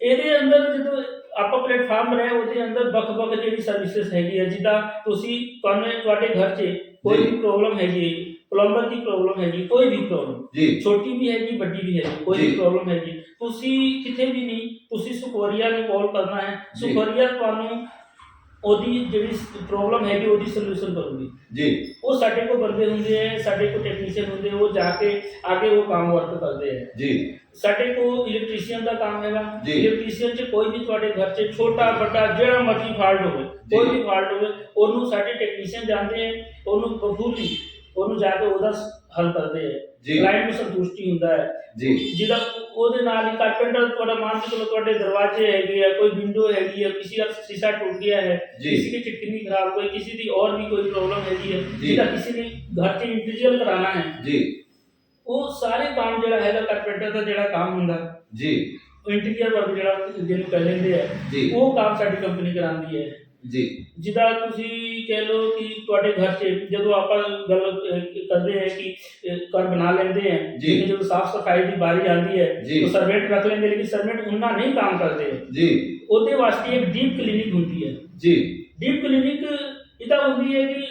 ਇਹਦੇ ਅੰਦਰ ਜਦੋਂ ਆਪਾਂ ਪਲੇਟਫਾਰਮ ਬਣਾਇਆ ਉਹਦੇ ਅੰਦਰ ਵੱਖ-ਵੱਖ ਜਿਹੜੀ ਸਰਵਿਸਿਜ਼ ਹੈਗੀ ਹੈ ਜਿੱਦਾਂ ਤੁਸੀਂ ਤੁਹਾਨੂੰ ਤੁਹਾਡੇ ਘਰ 'ਚ ਕੋਈ। ਵੀ ਪ੍ਰੋਬਲਮ ਹੈਗੀ ਪਲੰਬਰ ਦੀ ਪ੍ਰੋਬਲਮ ਹੈਗੀ ਕੋਈ ਵੀ ਪ੍ਰੋਬਲਮ ਜੀ ਛੋਟੀ ਵੀ ਹੈਗੀ ਵੱਡੀ ਵੀ ਹੈਗੀ ਕੋਈ ਵੀ। ਪ੍ਰੋਬਲਮ ਹੈਗੀ ਤੁਸੀਂ ਕਿਤੇ ਵੀ ਨਹੀਂ ਤੁਸੀਂ ਸੁਖਵਰੀਆ ਨੂੰ ਕਾਲ ਕਰਨਾ ਹੈ ਜੀ। ਸੁਖਵਰੀਆ ਤੁਹਾਨੂੰ ਉਹਦੀ ਜਿਹੜੀ ਪ੍ਰੋਬਲਮ ਹੈਗੀ ਉਹਦੀ ਸੋਲੂਸ਼ਨ ਕਰੂਗੀ। ਜੀ। ਉਹ ਸਾਡੇ ਕੋਲ ਬੰਦੇ ਹੁੰਦੇ ਹੈ ਸਾਡੇ ਕੋਲ ਟੈਕਨੀਸ਼ੀਅਨ ਹੁੰਦੇ ਉਹ ਜਾ ਕੇ ਆਗੇ ਉਹ ਕੰਮ ਵਰਕ ਕਰਦੇ ਹੈ ਜੀ। ਸਾਡੇ ਕੋਲ ਇਲੈਕਟ੍ਰੀਸ਼ੀਅਨ ਦਾ ਕੰਮ ਹੈਗਾ। ਇਲੈਕਟ੍ਰੀਸ਼ੀਅਨ 'ਚ ਕੋਈ ਵੀ ਤੁਹਾਡੇ ਘਰ 'ਚ ਛੋਟਾ ਵੱਡਾ ਜਿਹੜਾ ਮਰਜ਼ੀ ਫਾਲਟ ਹੋਵੇ। ਕੋਈ ਵੀ ਫਾਲਟ ਹੋਵੇ ਉਹਨੂੰ ਸਾਡੇ ਟੈਕਨੀਸ਼ੀਅਨ ਜਾਂਦੇ ਹੈ ਉਹਨੂੰ ਬਖੂਬੀ ਉਹਨੂੰ ਜਾ ਕੇ ਉਹਦਾ ਹੱਲ ਕਰਦੇ ਹੈ ਕਲਾਇੰਟ ਨੂੰ ਸੰਤੁਸ਼ਟੀ ਹੁੰਦਾ ਹੈ। ਜੀ। ਜਿਹਦਾ ਉਹਦੇ ਨਾਲ ਹੀ ਕਾਰਪੈਂਟਰ ਤੁਹਾਡਾ ਮੰਨ ਕੇ ਤੁਹਾਡੇ ਦਰਵਾਜ਼ੇ ਹੈਗੇ ਆ ਕੋਈ ਵਿੰਡੋ ਹੈਗੀ ਹੈ ਕਿਸੇ ਦਾ ਸ਼ੀਸ਼ਾ ਟੁੱਟ ਗਿਆ ਹੈ ਕਿਸੇ ਦੀ ਚਿਟਕਨੀ ਖਰਾਬ ਹੋਈ ਕਿਸੇ ਦੀ ਔਰ ਵੀ ਕੋਈ ਪ੍ਰੋਬਲਮ ਹੈ ਜੀ। ਜਿਹਦਾ ਕਿਸੇ ਨੇ ਘਰ 'ਚ ਇੰਟੀਰੀਅਰ ਕਰਾਉਣਾ ਹੈ। ਜੀ। ਉਹ ਸਾਰੇ ਕੰਮ ਜਿਹੜਾ ਹੈਗਾ ਕਾਰਪੈਂਟਰ ਦਾ ਜਿਹੜਾ ਕੰਮ ਹੁੰਦਾ ਜੀ। ਇੰਟੀਰੀਅਰ ਵਰਕ ਜਿਹੜਾ ਜਿਹਨੂੰ ਕਹਿ ਆ ਉਹ ਕੰਮ ਸਾਡੀ ਕੰਪਨੀ ਕਰਾਉਂਦੀ ਹੈ। ਜੀ। ਜਿੱਦਾਂ ਤੁਸੀਂ ਕਹਿ ਲਓ ਕਿ ਤੁਹਾਡੇ ਘਰ 'ਚ ਜਦੋਂ ਆਪਾਂ ਗੱਲ ਅਹ, ਕਰਦੇ ਹਾਂ ਕਿ ਅਹ, ਘਰ ਬਣਾ ਲੈਂਦੇ ਆ ਜੀ। ਲੇਕਿਨ ਜਦੋਂ ਸਾਫ਼ ਸਫ਼ਾਈ ਦੀ ਵਾਰੀ ਆਉਂਦੀ ਹੈ ਜੀ। ਤਾਂ ਸਰਵੈਂਟ ਰੱਖ ਲੈਂਦੇ ਲੇਕਿਨ ਸਰਵੈਂਟ ਉਹਨਾਂ ਨਹੀਂ ਕੰਮ ਕਰਦੇ। ਜੀ। ਉਹਦੇ ਵਾਸਤੇ ਇੱਕ ਡੀਪ ਕਲੀਨਿਕ ਹੁੰਦੀ ਹੈ। ਜੀ। ਡੀਪ ਕਲੀਨਿਕ ਇਹਦਾ ਹੁੰਦੀ ਹੈ ਕਿ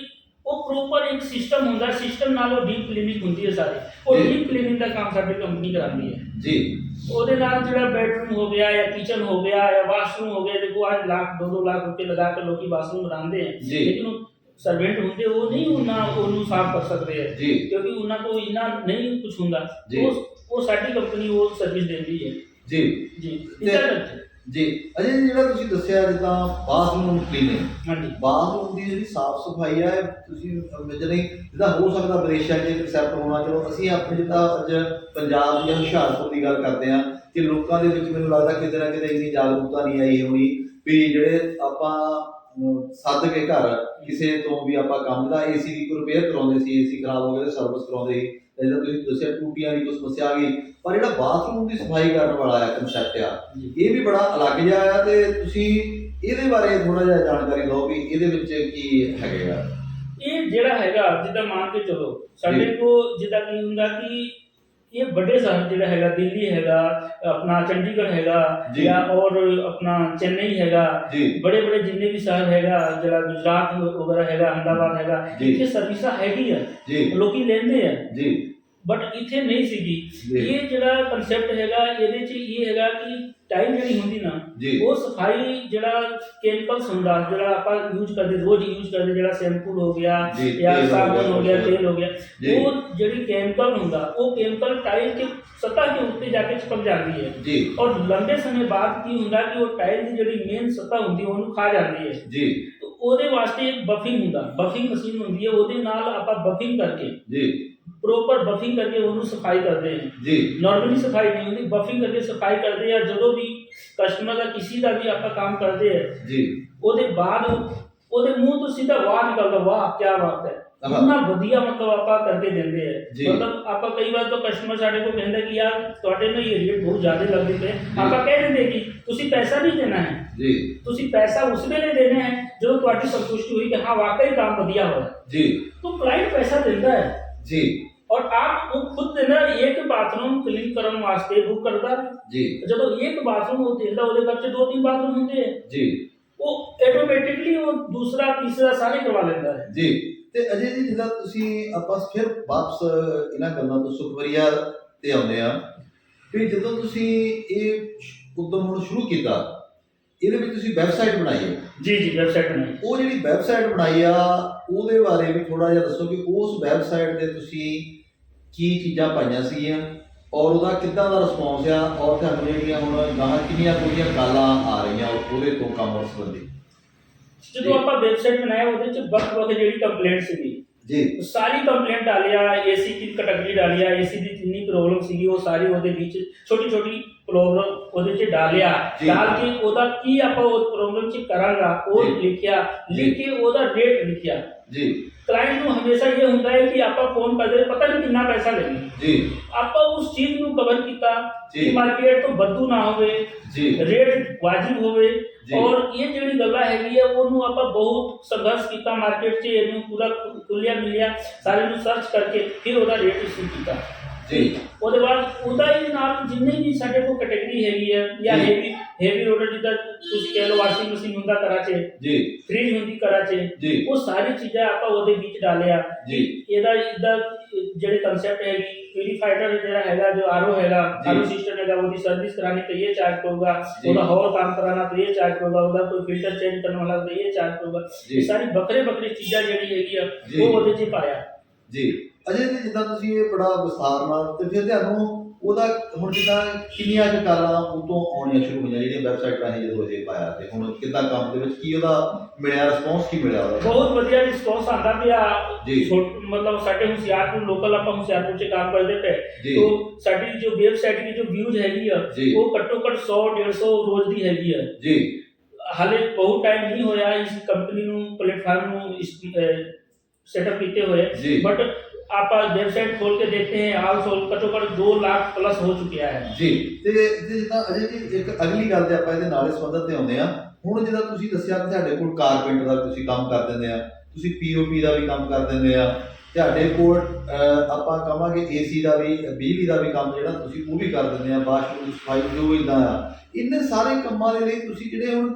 ਉਹ ਪ੍ਰੋਪਰ ਇੱਕ ਸਿਸਟਮ ਹੁੰਦਾ ਸਿਸਟਮ ਨਾਲ ਉਹ ਡੀਪ ਕਲੀਨਿਕ ਹੁੰਦੀ ਹੈ ਸਾਰੀ। ਉਹ ਜੀ। ਡੀਪ ਕਲੀਨਿਕ ਦਾ ਕੰਮ ਸਾਡੀ ਕੰਪਨੀ ਕਰਾਉਂਦੀ ਹੈ। ਜੀ। ਉਹਦੇ ਨਾਲ ਜਿਹੜਾ ਬੈਡਰੂਮ ਹੋ ਗਿਆ ਜਾਂ ਕਿਚਨ ਹੋ ਗਿਆ ਜਾਂ ਵਾਸ਼ਰੂਮ ਹੋ ਗਿਆ ਦੇਖੋ ਅੱਜ ਲੱਖ ਦੋ ਦੋ ਲੱਖ ਰੁਪਏ ਲਗਾ ਕੇ ਲੋਕੀ ਵਾਸ਼ਰੂਮ ਬਣਾਉਂਦੇ ਹੈ ਜੀ। ਲੇਕਿਨ ਉਹ ਸਰਵੈਂਟ ਹੁੰਦੇ ਉਹ ਨਹੀਂ ਉਹਨਾਂ ਉਹਨੂੰ ਸਾਫ਼ ਕਰ ਸਕਦੇ ਹੈ ਜੀ। ਕਿਉਂਕਿ ਉਹਨਾਂ ਕੋਲ ਇੰਨਾ ਨਹੀਂ ਕੁਝ ਹੁੰਦਾ। ਜੀ। ਉਹ ਉਹ ਸਾਡੀ ਕੰਪਨੀ ਉਹ ਸਰਵਿਸ ਦਿੰਦੀ ਹੈ। ਜੀ। ਜੀ। ਇਸੇ ਕਰਕੇ ਜੀ ਅਜੇ ਜਿਹੜਾ ਤੁਸੀਂ ਦੱਸਿਆ ਜਿੱਦਾਂ ਬਾਥਰੂਮ ਕਲੀਨਿੰਗ ਹਾਂਜੀ। ਬਾਥਰੂਮ ਦੀ ਜਿਹੜੀ ਸਾਫ਼ ਸਫ਼ਾਈ ਹੈ ਤੁਸੀਂ ਜਿਹੜੀ ਜਿੱਦਾਂ ਹੋ ਸਕਦਾ ਵਿਦੇਸ਼ਾਂ 'ਚ ਕਨਸੈਪਟ ਹੋਣਾ ਚਲੋ ਅਸੀਂ ਆਪਣੇ ਜਿੱਦਾਂ ਅੱਜ ਪੰਜਾਬ ਜਾਂ ਹੁਸ਼ਿਆਰਪੁਰ ਦੀ ਗੱਲ ਕਰਦੇ ਹਾਂ ਕਿ ਲੋਕਾਂ ਦੇ ਵਿੱਚ ਮੈਨੂੰ ਲੱਗਦਾ ਕਿਤੇ ਨਾ ਕਿਤੇ ਇੰਨੀ ਜਾਗਰੂਕਤਾ ਨਹੀਂ ਆਈ ਹੋਣੀ ਵੀ ਜਿਹੜੇ ਆਪਾਂ ਸੱਦ ਕੇ ਘਰ ਕਿਸੇ ਤੋਂ ਵੀ ਆਪਾਂ ਕੰਮ ਦਾ ਏਸੀ ਦੀ ਰਿਪੇਅਰ ਕਰਾਉਂਦੇ ਸੀ ਏਸੀ ਖਰਾਬ ਹੋ ਗਿਆ ਤੇ ਸਰਵਿਸ ਕਰਾਉਂਦੇ ਸੀ। ਜਿੱਦਾਂ ਤੁਸੀਂ ਦੱਸਿਆ ਟੂਟੀਆਂ ਦੀ ਕੋਈ ਸਮੱਸਿਆ ਆ ਗਈ ਪਰ ਜਿਹੜਾ ਬਾਥਰੂਮ ਦੀ ਸਫ਼ਾਈ ਕਰਨ ਵਾਲਾ ਆ ਕਨਸੈਪਟ ਆ ਇਹ ਵੀ ਬੜਾ ਅਲੱਗ ਜਿਹਾ ਆ ਤੇ ਤੁਸੀਂ ਇਹਦੇ ਬਾਰੇ ਥੋੜਾ ਜਿਹਾ ਜਾਣਕਾਰੀ ਦਿਓ ਵੀ ਇਹਦੇ ਵਿੱਚ ਕੀ ਹੈਗਾ ਇਹ ਜਿਹੜਾ ਹੈਗਾ ਜਿੱਦਾਂ ਮੰਨ ਕੇ ਚਲੋ ਸਾਡੇ। ਕੋ ਜਿੱਦਾਂ ਕੀ ਹੁੰਦਾ ਕਿ ਇਹ ਵੱਡੇ ਸ਼ਹਿਰ ਜਿਹੜਾ ਹੈਗਾ ਦਿੱਲੀ ਹੈਗਾ ਆਪਣਾ ਚੰਡੀਗੜ੍ਹ ਹੈਗਾ ਜੀ। ਔਰ ਆਪਣਾ ਚੇਨਈ ਹੈਗਾ ਬੜੇ ਬੜੇ ਜਿੰਨੇ ਵੀ ਸ਼ਹਿਰ ਹੈਗਾ ਜਿਹੜਾ ਗੁਜਰਾਤ ਵਗੈਰਾ ਹੈਗਾ ਅਹਮਦਾਬਾਦ ਹੈਗਾ। ਇੱਥੇ ਸਰਵਿਸਾਂ ਹੈਗੀ ਆ। ਲੋਕੀ ਲੈਂਦੇ ਆ। ਜੀ। ਬਟ ਇੱਥੇ ਨਹੀਂ ਸੀਗੀ। ਇਹ ਜਿਹੜਾ ਕਨਸੈਪਟ ਹੈਗਾ ਇਹਦੇ 'ਚ ਇਹ ਹੈਗਾ ਕਿ ਟਾਈਮ ਜਿਹੜੀ ਹੁੰਦੀ ਨਾ ਉਹ ਸਫ਼ਾਈ ਜਿਹੜਾ ਕੈਮੀਕਲਸ ਹੁੰਦਾ ਜਿਹੜਾ ਆਪਾਂ ਯੂਜ਼ ਕਰਦੇ ਰੋਜ਼ ਯੂਜ਼ ਕਰਦੇ ਜਿਹੜਾ ਸ਼ੈਂਪੂ ਹੋ ਗਿਆ ਜੀ, ਸਾਬਣ ਹੋ ਗਿਆ ਤੇਲ ਹੋ ਗਿਆ। ਉਹ ਜਿਹੜੀ ਕੈਮੀਕਲ ਹੁੰਦਾ ਉਹ ਕੈਮੀਕਲ ਟਾਇਲ ਕੇ ਸਤ੍ਹਾ ਦੇ ਉੱਤੇ ਜਾ ਕੇ ਚਿਪਕ ਜਾਂਦੀ ਹੈ। ਜੀ। ਔਰ ਲੰਬੇ ਸਮੇਂ ਬਾਅਦ ਕੀ ਹੁੰਦਾ ਕਿ ਉਹ ਟਾਇਲ ਦੀ ਜਿਹੜੀ ਮੇਨ ਸਤ੍ਹਾ ਹੁੰਦੀ ਉਹਨੂੰ ਖਾ ਜਾਂਦੀ ਹੈ। ਜੀ। ਉਹਦੇ ਵਾਸਤੇ ਬਫਿੰਗ ਹੁੰਦਾ। ਬਫਿੰਗ ਮਸ਼ੀਨ ਹੁੰਦੀ ਹੈ ਉਹਦੇ ਨਾਲ ਆਪਾਂ ਬਫਿੰਗ ਕਰਕੇ ਜੀ। ਪ੍ਰੋਪਰ ਬਫਿੰਗ ਕਰਕੇ ਉਹਨੂੰ ਸਫ਼ਾਈ ਕਰਦੇ ਹਾਂ ਜੀ। ਨਾਰਮਲੀ ਸਫ਼ਾਈ ਨਹੀਂ ਹੁੰਦੀ ਬਫਿੰਗ ਕਰਕੇ ਸਫ਼ਾਈ ਕਰਦੇ ਆ ਜਦੋਂ ਵੀ ਕਸਟਮਰ ਦਾ ਕਿਸੇ ਦਾ ਵੀ ਆਪਾਂ ਕੰਮ ਕਰਦੇ ਆ ਜੀ। ਉਹਦੇ ਬਾਅਦ ਉਹਦੇ ਮੂੰਹ ਤੋਂ ਸਿੱਧਾ ਵਾਹ ਨਿਕਲਦਾ ਵਾਹ ਕੀ ਬਾਤ ਹੈ। ਉਹਨਾਂ ਵਧੀਆ ਮਤਲਬ ਆਪਾਂ ਕਰਕੇ ਦਿੰਦੇ ਆ ਮਤਲਬ ਆਪਾਂ ਕਈ ਵਾਰ ਤਾਂ ਕਸਟਮਰ ਸਾਡੇ ਕੋਲ ਕਹਿੰਦਾ ਕਿ ਯਾਰ ਤੁਹਾਡੇ ਨਾਲ ਇਹ ਰੇਟ ਬਹੁਤ ਜ਼ਿਆਦਾ ਲੱਗਦੇ ਪਏ। ਆਪਾਂ ਕਹਿ ਦਿੰਦੇ ਕਿ ਤੁਸੀਂ ਪੈਸਾ ਨਹੀਂ ਦੇਣਾ ਹੈ। ਜੀ। ਤੁਸੀਂ ਪੈਸਾ ਉਸ ਵੇਲੇ ਦੇਣਾ ਹੈ ਜਦੋਂ ਤੁਹਾਡੀ ਸੰਤੁਸ਼ਟੀ ਹੋਈ ਕਿ ਹਾਂ ਵਾਕਈ ਕੰਮ ਵਧੀਆ ਹੋਇਆ। ਜੀ। ਤਾਂ ਕਲਾਇੰਟ ਪੈਸਾ ਦਿੰਦਾ ਹੈ। ਜੀ। और आप वो खुद देना एक बाथरूम क्लीन ਕਰਨ ਵਾਸਤੇ ਬੁੱਕ ਕਰਦਾ ਜੀ ਜਦੋਂ ਇੱਕ ਬਾਥਰੂਮ ਉਹ ਦਿੰਦਾ ਉਹਦੇ ਘਰ 'ਚ ਦੋ ਤਿੰਨ ਬਾਥਰੂਮ ਹੁੰਦੇ ਆ ਜੀ ਉਹ ਆਟੋਮੈਟਿਕਲੀ ਉਹ ਦੂਸਰਾ ਤੀਸਰਾ ਸਾਰੇ ਕਰਵਾ ਲੈਂਦਾ ਹੈ ਜੀ ਤੇ ਅਜੇ ਜੀ ਜਿੱਦਾਂ ਤੁਸੀਂ ਆਪਾਂ ਫਿਰ ਵਾਪਸ ਇਹਨਾਂ ਗੱਲਾਂ ਤੋਂ ਸੁਖਵਰੀਆ ਤੇ ਆਉਂਦੇ ਆ ਵੀ ਜਦੋਂ ਤੁਸੀਂ ਇਹ ਉਦਮ ਹੁਣ ਸ਼ੁਰੂ ਕੀਤਾ ਇਹਦੇ ਵਿੱਚ ਤੁਸੀਂ ਵੈਬਸਾਈਟ ਬਣਾਈ ਹੈ। ਜੀ ਜੀ ਵੈਬਸਾਈਟ ਨਹੀਂ ਉਹ ਜਿਹੜੀ ਵੈਬਸਾਈਟ ਬਣਾਈ ਆ ਉਹਦੇ ਬਾਰੇ ਵੀ ਥੋੜਾ ਜਿਹਾ ਦੱਸੋ ਕਿ ਉਸ ਵੈਬਸਾਈਟ ਤੇ ਤੁਸੀਂ ਕੀ ਚੀਜ਼ਾਂ ਪਾਈਆਂ ਸੀਗੀਆਂ ਔਰ ਉਹਦਾ ਕਿੱਦਾਂ ਦਾ ਰਿਸਪੌਂਸ ਆ ਔਰ ਤੁਹਾਨੂੰ ਜਿਹੜੀਆਂ ਹੁਣ ਗਾਹਾਂ ਕਿੰਨੀਆਂ ਕੁੜੀਆਂ ਕਾਲਾਂ ਆ ਰਹੀਆਂ ਉਹਦੇ ਤੋਂ ਕੰਮ ਸੰਬੰਧੀ। ਜਦੋਂ ਆਪਾਂ ਵੈਬਸਾਈਟ ਬਣਾਇਆ ਉਹਦੇ 'ਚ ਵੱਖ ਵੱਖ ਜਿਹੜੀ ਕੰਪਲੇਂਟ ਸੀਗੀ। ਜੀ। ਸਾਰੀ ਕੰਪਲੇਂਟ ਡਾਲਿਆ ਏਸੀ ਦੀ ਕੈਟਾਗਰੀ ਡਾਲਿਆ ਏਸੀ ਦੀ ਜਿੰਨੀ ਪ੍ਰੋਬਲਮ ਸੀਗੀ ਉਹ ਸਾਰੀ ਉਹਦੇ ਵਿੱਚ ਛੋਟੀ ਛੋਟੀ ਪ੍ਰੋਬਲਮ ਉਹਦੇ 'ਚ ਡਾਲਿਆ। ਡਾਲ ਕੇ ਉਹਦਾ ਕੀ ਆਪਾਂ ਉਹ ਪ੍ਰੋਬਲਮ 'ਚ ਕਰਾਂਗਾ ਉਹ। ਲਿਖਿਆ। ਲਿਖ ਕੇ ਉਹਦਾ ਰੇਟ ਲਿਖਿਆ। ਜੀ। ਕਲਾਇੰਟ ਨੂੰ ਹਮੇਸ਼ਾ ਇਹ ਹੁੰਦਾ ਹੈ ਕਿ ਆਪਾਂ ਫੋਨ ਕਰਦੇ ਪਤਾ ਨਹੀਂ ਕਿੰਨਾ ਪੈਸਾ ਲੈਣੀ ਜੀ। ਆਪਾਂ ਉਸ ਚੀਜ਼ ਨੂੰ ਕਵਰ ਕੀਤਾ। ਕਿ ਮਾਰਕੀਟ ਤੋਂ ਵੱਧੂ ਨਾ ਹੋਵੇ ਜੀ। ਰੇਟ ਵਾਜਿਬ ਹੋਵੇ। ਔਰ ਇਹ ਜਿਹੜੀ ਗੱਲਾਂ ਹੈਗੀ ਆ ਉਹਨੂੰ ਆਪਾਂ ਬਹੁਤ ਸੰਘਰਸ਼ ਕੀਤਾ ਮਾਰਕੀਟ 'ਚ ਇਹਨੂੰ ਪੂਰਾ ਖੁੱਲਿਆ ਮਿਲਿਆ ਸਾਰੇ ਨੂੰ ਸਰਚ ਕਰਕੇ ਫਿਰ ਉਹਦਾ ਰੇਟ ਇਸ਼ੂ ਕੀਤਾ। ਜੀ। ਉਹਦੇ ਬਾਅਦ ਉਹਦਾ ਹੀ ਨਾਲ ਜਿੰਨੇ ਵੀ ਸਾਡੇ ਕੋਲ ਕੈਟੇਗਰੀ ਹੈਗੀ ਹੈ ਜਾਂ ਜੀ। ਹੈਵੀ ਹੈਵੀ ਰੋਡਰ ਜਿੱਦਾਂ ਤੁਸੀਂ ਕਹਿ ਲਓ ਵਾਸ਼ਿੰਗ ਮਸ਼ੀਨ ਹੁੰਦਾ ਕਰਾਚੇ ਜੀ। ਫ੍ਰੀਜ ਹੁੰਦੀ ਕਰਾਚੇ ਜੀ। ਉਹ ਸਾਰੀ ਚੀਜ਼ਾਂ ਆਪਾਂ ਉਹਦੇ ਵਿੱਚ ਡਾਲਿਆ। ਜੀ। ਇਹਦਾ ਇਹਦਾ ਜਿਹੜੇ ਕਨਸੈਪਟ ਹੈ ਕਿ ਪਿਊਰੀਫਾਈਡਰ ਜਿਹੜਾ ਹੈਗਾ ਜੋ ਆਰਓ ਹੈਗਾ ਜੀ। ਆਰਓ ਸਿਸਟਮ ਹੈਗਾ ਉਹਦੀ ਸਰਵਿਸ कराने के लिए चार्ज होगा जी। ਉਹਦਾ ਹੋਰ ਕੰਮ ਕਰਾਣਾ ਤੇ ਇਹ ਚਾਰਜ ਹੋਗਾ ਉਹਦਾ ਕੋਈ ਫਿਲਟਰ ਚੇਂਜ ਕਰਨ ਵਾਲਾ ਤੇ ਇਹ ਚਾਰਜ ਹੋਗਾ ਇਹ ਜੀ ਸਾਰੀ ਬੱਕਰੇ ਬੱਕਰੇ ਚੀਜ਼ਾਂ ਜਿਹੜੀ ਹੈਗੀ ਆ ਜੀ। ਉਹ ਉਹਦੇ 'ਚ ਹੀ ਪਾਇਆ। ਜੀ। ਅਜੇ ਜੀ ਜਿੱਦਾਂ ਤੁਸੀਂ ਇਹ ਬੜਾ ਵਿਸਥਾਰ ਨਾਲ ਤੇ ਫਿਰ ਤੁਹਾਨੂੰ ਉਹਦਾ ਹੁਣ ਜਿੱਦਾਂ ਕਿੰਨੀਆਂ ਕੁ ਕਾਲਾਂ ਉਤੋਂ ਆਉਣੀਆਂ ਸ਼ੁਰੂ ਹੋਈਆਂ ਜਿਹੜੀਆਂ ਵੈਬਸਾਈਟ ਰਾਹੀਂ ਜਦੋਂ ਇਹ ਪਾਇਆ ਤੇ ਹੁਣ ਕਿੱਦਾਂ ਕੰਮ ਦੇ ਵਿੱਚ ਕੀ ਉਹਦਾ ਮਿਲਿਆ ਰਿਸਪੌਂਸ ਕੀ ਮਿਲਿਆ ਉਹਦਾ? ਬਹੁਤ ਵਧੀਆ ਰਿਸਪੌਂਸ ਆਂਦਾ ਪਿਆ ਜੀ। ਮਤਲਬ ਸਾਡੇ ਹੁਸ਼ਿਆਰਪੁਰ ਲੋਕਲ ਆਪਾਂ ਹੁਸ਼ਿਆਰਪੁਰ 'ਚ ਕੰਮ ਕਰਦੇ ਪਏ। तो ਸਾਡੀ ਜੋ ਵੈਬਸਾਈਟ ਦੀ ਜੋ ਵਿਊਜ਼ ਹੈਗੀ ਆ। ਉਹ ਘੱਟੋ ਘੱਟ 100 150 ਰੋਜ਼ ਦੀ ਹੈਗੀ ਆ। ਜੀ। ਹਾਲੇ ਬਹੁਤ ਟਾਈਮ ਨਹੀਂ ਹੋਇਆ ਇਸ ਕੰਪਨੀ ਨੂੰ ਪਲੇਟਫਾਰਮ ਨੂੰ ਸੈਟਅਪ ਕੀਤੇ ਹੋਏ। ਬਟ ਆਪਾਂ ਵੈਬਸਾਈਟ ਖੋਲ ਕੇ ਦੇਖते हैं ਆਲਸੋ ਘੱਟੋ ਘੱਟ 2 ਲੱਖ ਪਲੱਸ ਹੋ ਚੁੱਕਿਆ ਹੈ ਜੀ ਤੇ ਤੇ ਜਿੱਦਾਂ ਅਜੇ ਜੀ ਇੱਕ ਅਗਲੀ ਗੱਲ ਤੇ ਆਪਾਂ ਇਹਦੇ ਨਾਲ ਹੀ ਸੰਬੰਧਤ ਤੇ ਆਉਂਦੇ ਆ ਹੁਣ ਜਿੱਦਾਂ ਤੁਸੀਂ ਦੱਸਿਆ ਕਿ ਤੁਹਾਡੇ ਕੋਲ ਕਾਰਪੈਂਟਰ ਦਾ ਤੁਸੀਂ ਕੰਮ ਕਰ ਦਿੰਦੇ ਆ ਤੁਸੀਂ ਪੀਓਪੀ ਦਾ ਵੀ ਕੰਮ ਕਰ ਦਿੰਦੇ ਆ ਤੁਹਾਡੇ ਕੋਲ ਆਪਾਂ ਕਹਾਂਗੇ ਏਸੀ ਦਾ ਵੀ ਬਿਜਲੀ ਦਾ ਵੀ ਕੰਮ ਜਿਹੜਾ ਤੁਸੀਂ ਉਹ ਵੀ ਕਰ ਦਿੰਦੇ ਆ ਬਾਥਰੂਮ ਦੀ ਸਫ਼ਾਈ ਜੋ ਇਦਾਂ ਆ। ਇੰਨੇ ਸਾਰੇ ਕੰਮਾਂ ਦੇ ਲਈ ਤੁਸੀਂ ਜਿਹੜੇ ਹੁਣ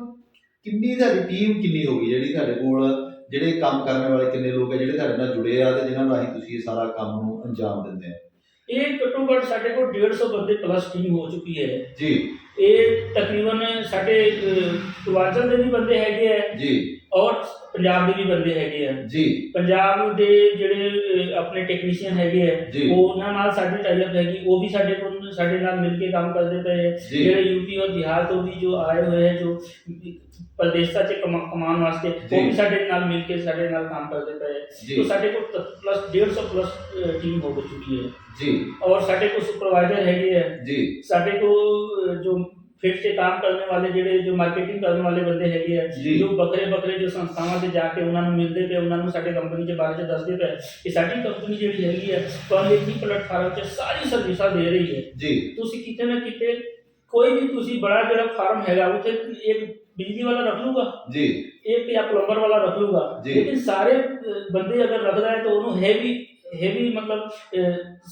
ਕਿੰਨੀ ਤੁਹਾਡੀ ਟੀਮ ਕਿੰਨੀ ਹੋ ਗਈ ਜਿਹੜੀ ਤੁਹਾਡੇ ਕੋਲ ਜਿਹੜੇ ਕੰਮ ਕਰਨ ਵਾਲੇ ਕਿੰਨੇ ਲੋਕ ਆ ਜਿਹੜੇ ਤੁਹਾਡੇ ਨਾਲ ਜੁੜੇ ਆ ਤੇ ਜਿਨ੍ਹਾਂ ਰਾਹੀਂ ਤੁਸੀਂ ਇਹ ਸਾਰਾ ਕੰਮ ਨੂੰ ਅੰਜਾਮ ਦਿੰਦੇ ਆ? ਇਹ ਘੱਟੋ ਘੱਟ ਸਾਡੇ ਕੋਲ 150 ਬੰਦੇ ਪਲੱਸ ਟੀਮ ਹੋ ਚੁੱਕੀ ਹੈ। ਜੀ। ਇਹ ਤਕਰੀਬਨ ਸਾਡੇ ਹਿਮਾਚਲ ਦੇ ਵੀ ਬੰਦੇ ਹੈਗੇ ਆ। ਜੀ। ਔਰ ਪੰਜਾਬ ਦੇ ਵੀ ਬੰਦੇ ਹੈਗੇ ਆ। ਜੀ। ਪੰਜਾਬ ਦੇ ਜਿਹੜੇ ਆਪਣੇ ਟੈਕਨੀਸ਼ੀਅਨ ਹੈਗੇ ਆ ਉਹ ਉਹਨਾਂ ਨਾਲ ਸਾਡੇ ਟਾਈਪ ਹੈਗੀ ਉਹ ਵੀ ਸਾਡੇ ਕੋਲ ਸਾਡੇ ਨਾਲ ਮਿਲ ਕੇ ਕੰਮ ਕਰਦੇ ਪਏ ਜਿਹੜੇ ਯੂਪੀ ਔਰ ਬਿਹਾਰ ਤੋਂ ਵੀ ਜੋ ਆਏ ਹੋਏ ਆ ਜੋ ਪ੍ਰਦੇਸ਼ਾਂ 'ਚ ਕਮਾਉਣ ਵਾਸਤੇ ਉਹ ਵੀ ਸਾਡੇ ਨਾਲ ਮਿਲ ਕੇ ਸਾਡੇ ਨਾਲ ਕੰਮ ਕਰਦੇ ਪਏ ਤਾਂ ਸਾਡੇ ਕੋਲ ਪਲੱਸ 150 ਪਲੱਸ ਟੀਮ ਹੋ ਚੁੱਕੀ ਹੈ। ਜੀ। ਔਰ ਸਾਡੇ ਕੋਲ ਸੁਪਰਵਾਈਜ਼ਰ ਹੈਗੇ ਆ। ਜੀ। ਸਾਡੇ ਕੋਲ ਜੋ फिर से काम करने वाले ਜਿਹੜੇ ਜੋ ਮਾਰਕੀਟਿੰਗ ਕਰਨ ਵਾਲੇ ਬੰਦੇ ਹੈਗੇ ਆ ਜੀ। ਜੋ ਬੱਕਰੇ ਬੱਕਰੇ ਜੋ ਸੰਸਥਾਵਾਂ ਤੇ ਜਾ ਕੇ ਉਹਨਾਂ ਨੂੰ ਮਿਲਦੇ ਪਏ ਉਹਨਾਂ ਨੂੰ ਸਾਡੇ ਕੰਪਨੀ ਦੇ ਬਾਰੇ ਚ ਦੱਸਦੇ ਪਏ ਕਿ ਸਾਡੀ ਕੰਪਨੀ ਜਿਹੜੀ ਹੈਗੀ ਹੈ ਤੁਹਾਨੂੰ ਇੱਕ ਹੀ ਪਲੇਟਫਾਰਮ 'ਚ ਸਾਰੀ ਸਰਵਿਸਾਂ ਦੇ ਰਹੀ ਹੈ ਜੀ ਤੁਸੀਂ ਕਿਤੇ ਨਾ ਕਿਤੇ ਕੋਈ ਵੀ ਤੁਸੀਂ ਬੜਾ ਜਿਹੜਾ ਫਾਰਮ ਹੈਗਾ ਉੱਥੇ ਇੱਕ ਬਿਜਲੀ ਵਾਲਾ ਰੱਖ ਲੂਗਾ ਜੀ एक या प्लम्बर वाला रख लूंगा जी। लेकिन सारे अ, बंदे अगर रख रहा है तो उन्होंने ਹੈਵੀ ਮਤਲਬ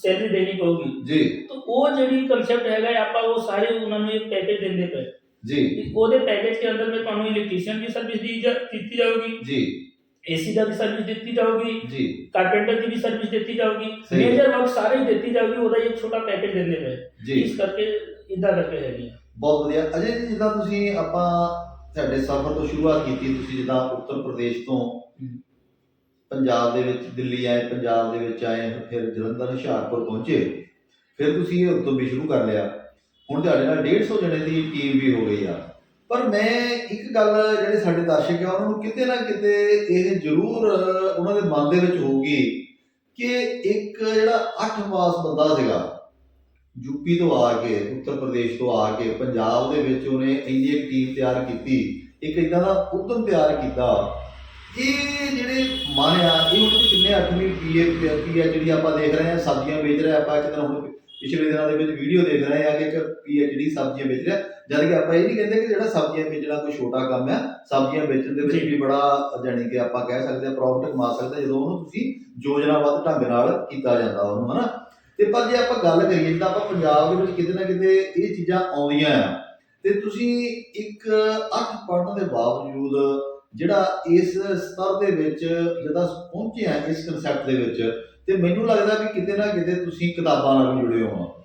ਸੈਲਰੀ ਦੇਣੀ ਪਊਗੀ। ਜੀ। ਤਾਂ ਉਹ ਜਿਹੜੀ ਕਨਸੈਪਟ ਹੈਗਾ ਆਪਾਂ ਉਹ ਸਾਰੇ ਉਹਨਾਂ ਨੂੰ ਇੱਕ ਪੈਕੇਜ ਦਿੰਦੇ ਪਏ। ਜੀ। ਉਹਦੇ ਪੈਕੇਜ ਦੇ ਅੰਦਰ ਮੈਂ ਤੁਹਾਨੂੰ ਇਲੈਕਟ੍ਰੀਸ਼ੀਅਨ ਦੀ ਸਰਵਿਸ ਦਿੱਤੀ ਜਾਊਗੀ। ਜੀ। ਏਸੀ ਦਾ ਵੀ ਸਰਵਿਸ ਦਿੱਤੀ ਜਾਊਗੀ। ਜੀ। ਕਾਰਪੈਂਟਰ ਦੀ ਵੀ ਸਰਵਿਸ ਦਿੱਤੀ ਜਾਊਗੀ। ਮੇਜਰ ਵਰਕ ਸਾਰੇ ਹੀ ਦਿੱਤੀ ਜਾਊਗੀ ਉਹਦਾ ਇੱਕ ਛੋਟਾ ਪੈਕੇਜ ਦਿੰਦੇ ਪਏ। ਇਸ ਕਰਕੇ ਇਦਾਂ ਕਰਕੇ ਹੈਗੀ ਬਹੁਤ ਵਧੀਆ। ਅਜੇ ਜੀ ਜਿੱਦਾਂ ਤੁਸੀਂ ਆਪਾਂ ਸਾਡੇ ਸਫ਼ਰ ਤੋਂ ਸ਼ੁਰੂਆਤ ਕੀਤੀ ਤੁਸੀਂ ਜਿੱਦਾਂ ਉੱਤਰ ਪ੍ਰਦੇਸ਼ ਤੋਂ ਪੰਜਾਬ ਦੇ ਵਿੱਚ, ਦਿੱਲੀ ਆਏ, ਪੰਜਾਬ ਦੇ ਵਿੱਚ ਆਏ, ਫਿਰ ਜਲੰਧਰ, ਹੁਸ਼ਿਆਰਪੁਰ ਪਹੁੰਚੇ। ਫਿਰ ਤੁਸੀਂ ਇਹ ਉੱਤੋਂ ਵੀ ਸ਼ੁਰੂ ਕਰ ਲਿਆ। ਹੁਣ ਤੁਹਾਡੇ ਨਾਲ 150 ਜਣੇ ਦੀ ਟੀਮ ਵੀ ਹੋ ਗਈ ਆ। ਪਰ ਮੈਂ ਇੱਕ ਗੱਲ ਜਿਹੜੇ ਸਾਡੇ ਦਰਸ਼ਕ ਆ, ਉਹਨਾਂ ਨੂੰ ਕਿਤੇ ਨਾ ਕਿਤੇ ਇਹ ਜ਼ਰੂਰ ਉਹਨਾਂ ਦੇ ਮਨ ਦੇ ਵਿੱਚ ਹੋਊਗੀ ਕਿ ਇੱਕ ਜਿਹੜਾ 8 ਮਾਸ ਬੰਦਾ ਸੀਗਾ ਯੂਪੀ ਤੋਂ ਆ ਕੇ, ਉੱਤਰ ਪ੍ਰਦੇਸ਼ ਤੋਂ ਆ ਕੇ, ਪੰਜਾਬ ਦੇ ਵਿੱਚ ਉਹਨੇ ਇੰਨੀ ਇੱਕ ਟੀਮ ਤਿਆਰ ਕੀਤੀ, ਇੱਕ ਇਦਾਂ ਦਾ ਉਦਮ ਤਿਆਰ ਕੀਤਾ ਇਹ ਜਿਹੜੇ ਮਨ ਆ ਇਹ ਹੁਣ ਕਿੰਨੇ ਅੱਠਵੀਂ ਪੀਏ ਪੀ ਆ ਜਿਹੜੀ ਆਪਾਂ ਦੇਖ ਰਹੇ ਆ, ਸਬਜ਼ੀਆਂ ਵੇਚ ਰਿਹਾ, ਆਪਾਂ ਇੱਕ ਦਿਨ ਹੁਣ ਪਿਛਲੇ ਦਿਨਾਂ ਦੇ ਵਿੱਚ ਵੀਡੀਓ ਦੇਖ ਰਹੇ ਆ ਕਿ ਇੱਕ ਪੀਏ ਜਿਹੜੀ ਸਬਜ਼ੀਆਂ ਵੇਚ ਰਿਹਾ। ਜਦ ਕਿ ਆਪਾਂ ਇਹ ਨਹੀਂ ਕਹਿੰਦੇ ਕਿ ਜਿਹੜਾ ਸਬਜ਼ੀਆਂ ਵੇਚਣਾ ਕੋਈ ਛੋਟਾ ਕੰਮ ਹੈ ਸਬਜ਼ੀਆਂ ਵੇਚਣ ਦੇ ਵਿੱਚ ਵੀ ਬੜਾ ਜਾਣੀ ਕਿ ਆਪਾਂ ਕਹਿ ਸਕਦੇ ਆ ਪ੍ਰੋਫਿਟ ਕਮਾ ਸਕਦੇ ਆ, ਜਦੋਂ ਉਹਨੂੰ ਤੁਸੀਂ ਯੋਜਨਾਬੱਧ ਢੰਗ ਨਾਲ ਕੀਤਾ ਜਾਂਦਾ ਉਹਨੂੰ, ਹਨਾ? ਤੇ ਪਰ ਜੇ ਆਪਾਂ ਗੱਲ ਕਰੀਏ ਤਾਂ ਆਪਾਂ ਪੰਜਾਬ ਦੇ ਵਿੱਚ ਕਿਤੇ ਨਾ ਕਿਤੇ ਇਹ ਚੀਜ਼ਾਂ ਆਉਂਦੀਆਂ ਆ। ਤੇ ਤੁਸੀਂ ਇੱਕ ਅੱਠ ਪੜ੍ਹਨ ਦੇ ਬਾਵਜੂਦ ਜਿਹੜਾ ਇਸ ਸਤਰ ਦੇ ਵਿੱਚ ਜਦੋਂ ਪਹੁੰਚੇ ਇਸ ਕਨਸੈਪਟ ਦੇ ਵਿੱਚ, ਤੇ ਮੈਨੂੰ ਲੱਗਦਾ ਵੀ ਕਿਤੇ ਨਾ ਕਿਤੇ ਤੁਸੀਂ ਕਿਤਾਬਾਂ ਨਾਲ ਵੀ ਜੁੜੇ ਹੋ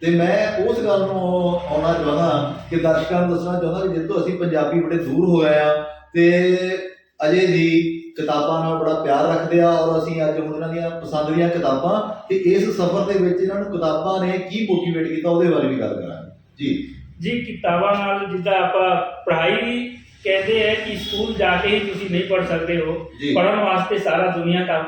ਤੇ ਮੈਂ ਉਸ ਗੱਲ ਨੂੰ ਆਉਣਾ ਚਾਹੁੰਦਾ ਕਿ ਦਰਸ਼ਕਾਂ ਨੂੰ ਦੱਸਣਾ ਚਾਹੁੰਦਾ ਕਿ ਜਿੱਦੋਂ ਅਸੀਂ ਪੰਜਾਬੀ ਬੜੇ ਦੂਰ ਹੋ ਆ ਤੇ ਅਜੇ ਵੀ ਕਿਤਾਬਾਂ ਨਾਲ ਬੜਾ ਪਿਆਰ ਰੱਖਦੇ ਆ ਔਰ ਅਸੀਂ ਅੱਜ ਹੁਣ ਇਹਨਾਂ ਦੀਆਂ ਪਸੰਦ ਦੀਆਂ ਕਿਤਾਬਾਂ ਤੇ ਇਸ ਸਫ਼ਰ ਦੇ ਵਿੱਚ ਇਹਨਾਂ ਨੂੰ ਕਿਤਾਬਾਂ ਨੇ ਕੀ ਮੋਟੀਵੇਟ ਕੀਤਾ ਉਹਦੇ ਬਾਰੇ ਵੀ ਗੱਲ ਕਰਾਂਗੇ। ਜੀ। ਜੀ, ਕਿਤਾਬਾਂ ਨਾਲ ਜਿੱਦਾਂ ਆਪਾਂ ਪੜ੍ਹਾਈ ਵੀ ਕਹਿੰਦੇ ਹੈ ਕਿ ਸਕੂਲ ਜਾ ਕੇ ਹੀ ਤੁਸੀਂ ਨਹੀਂ ਪੜ੍ਹ ਸਕਦੇ ਹੋ ਜੀ ਪੜ੍ਹਨ ਵਾਸਤੇ ਸਾਰਾ ਦੁਨੀਆ ਦਾ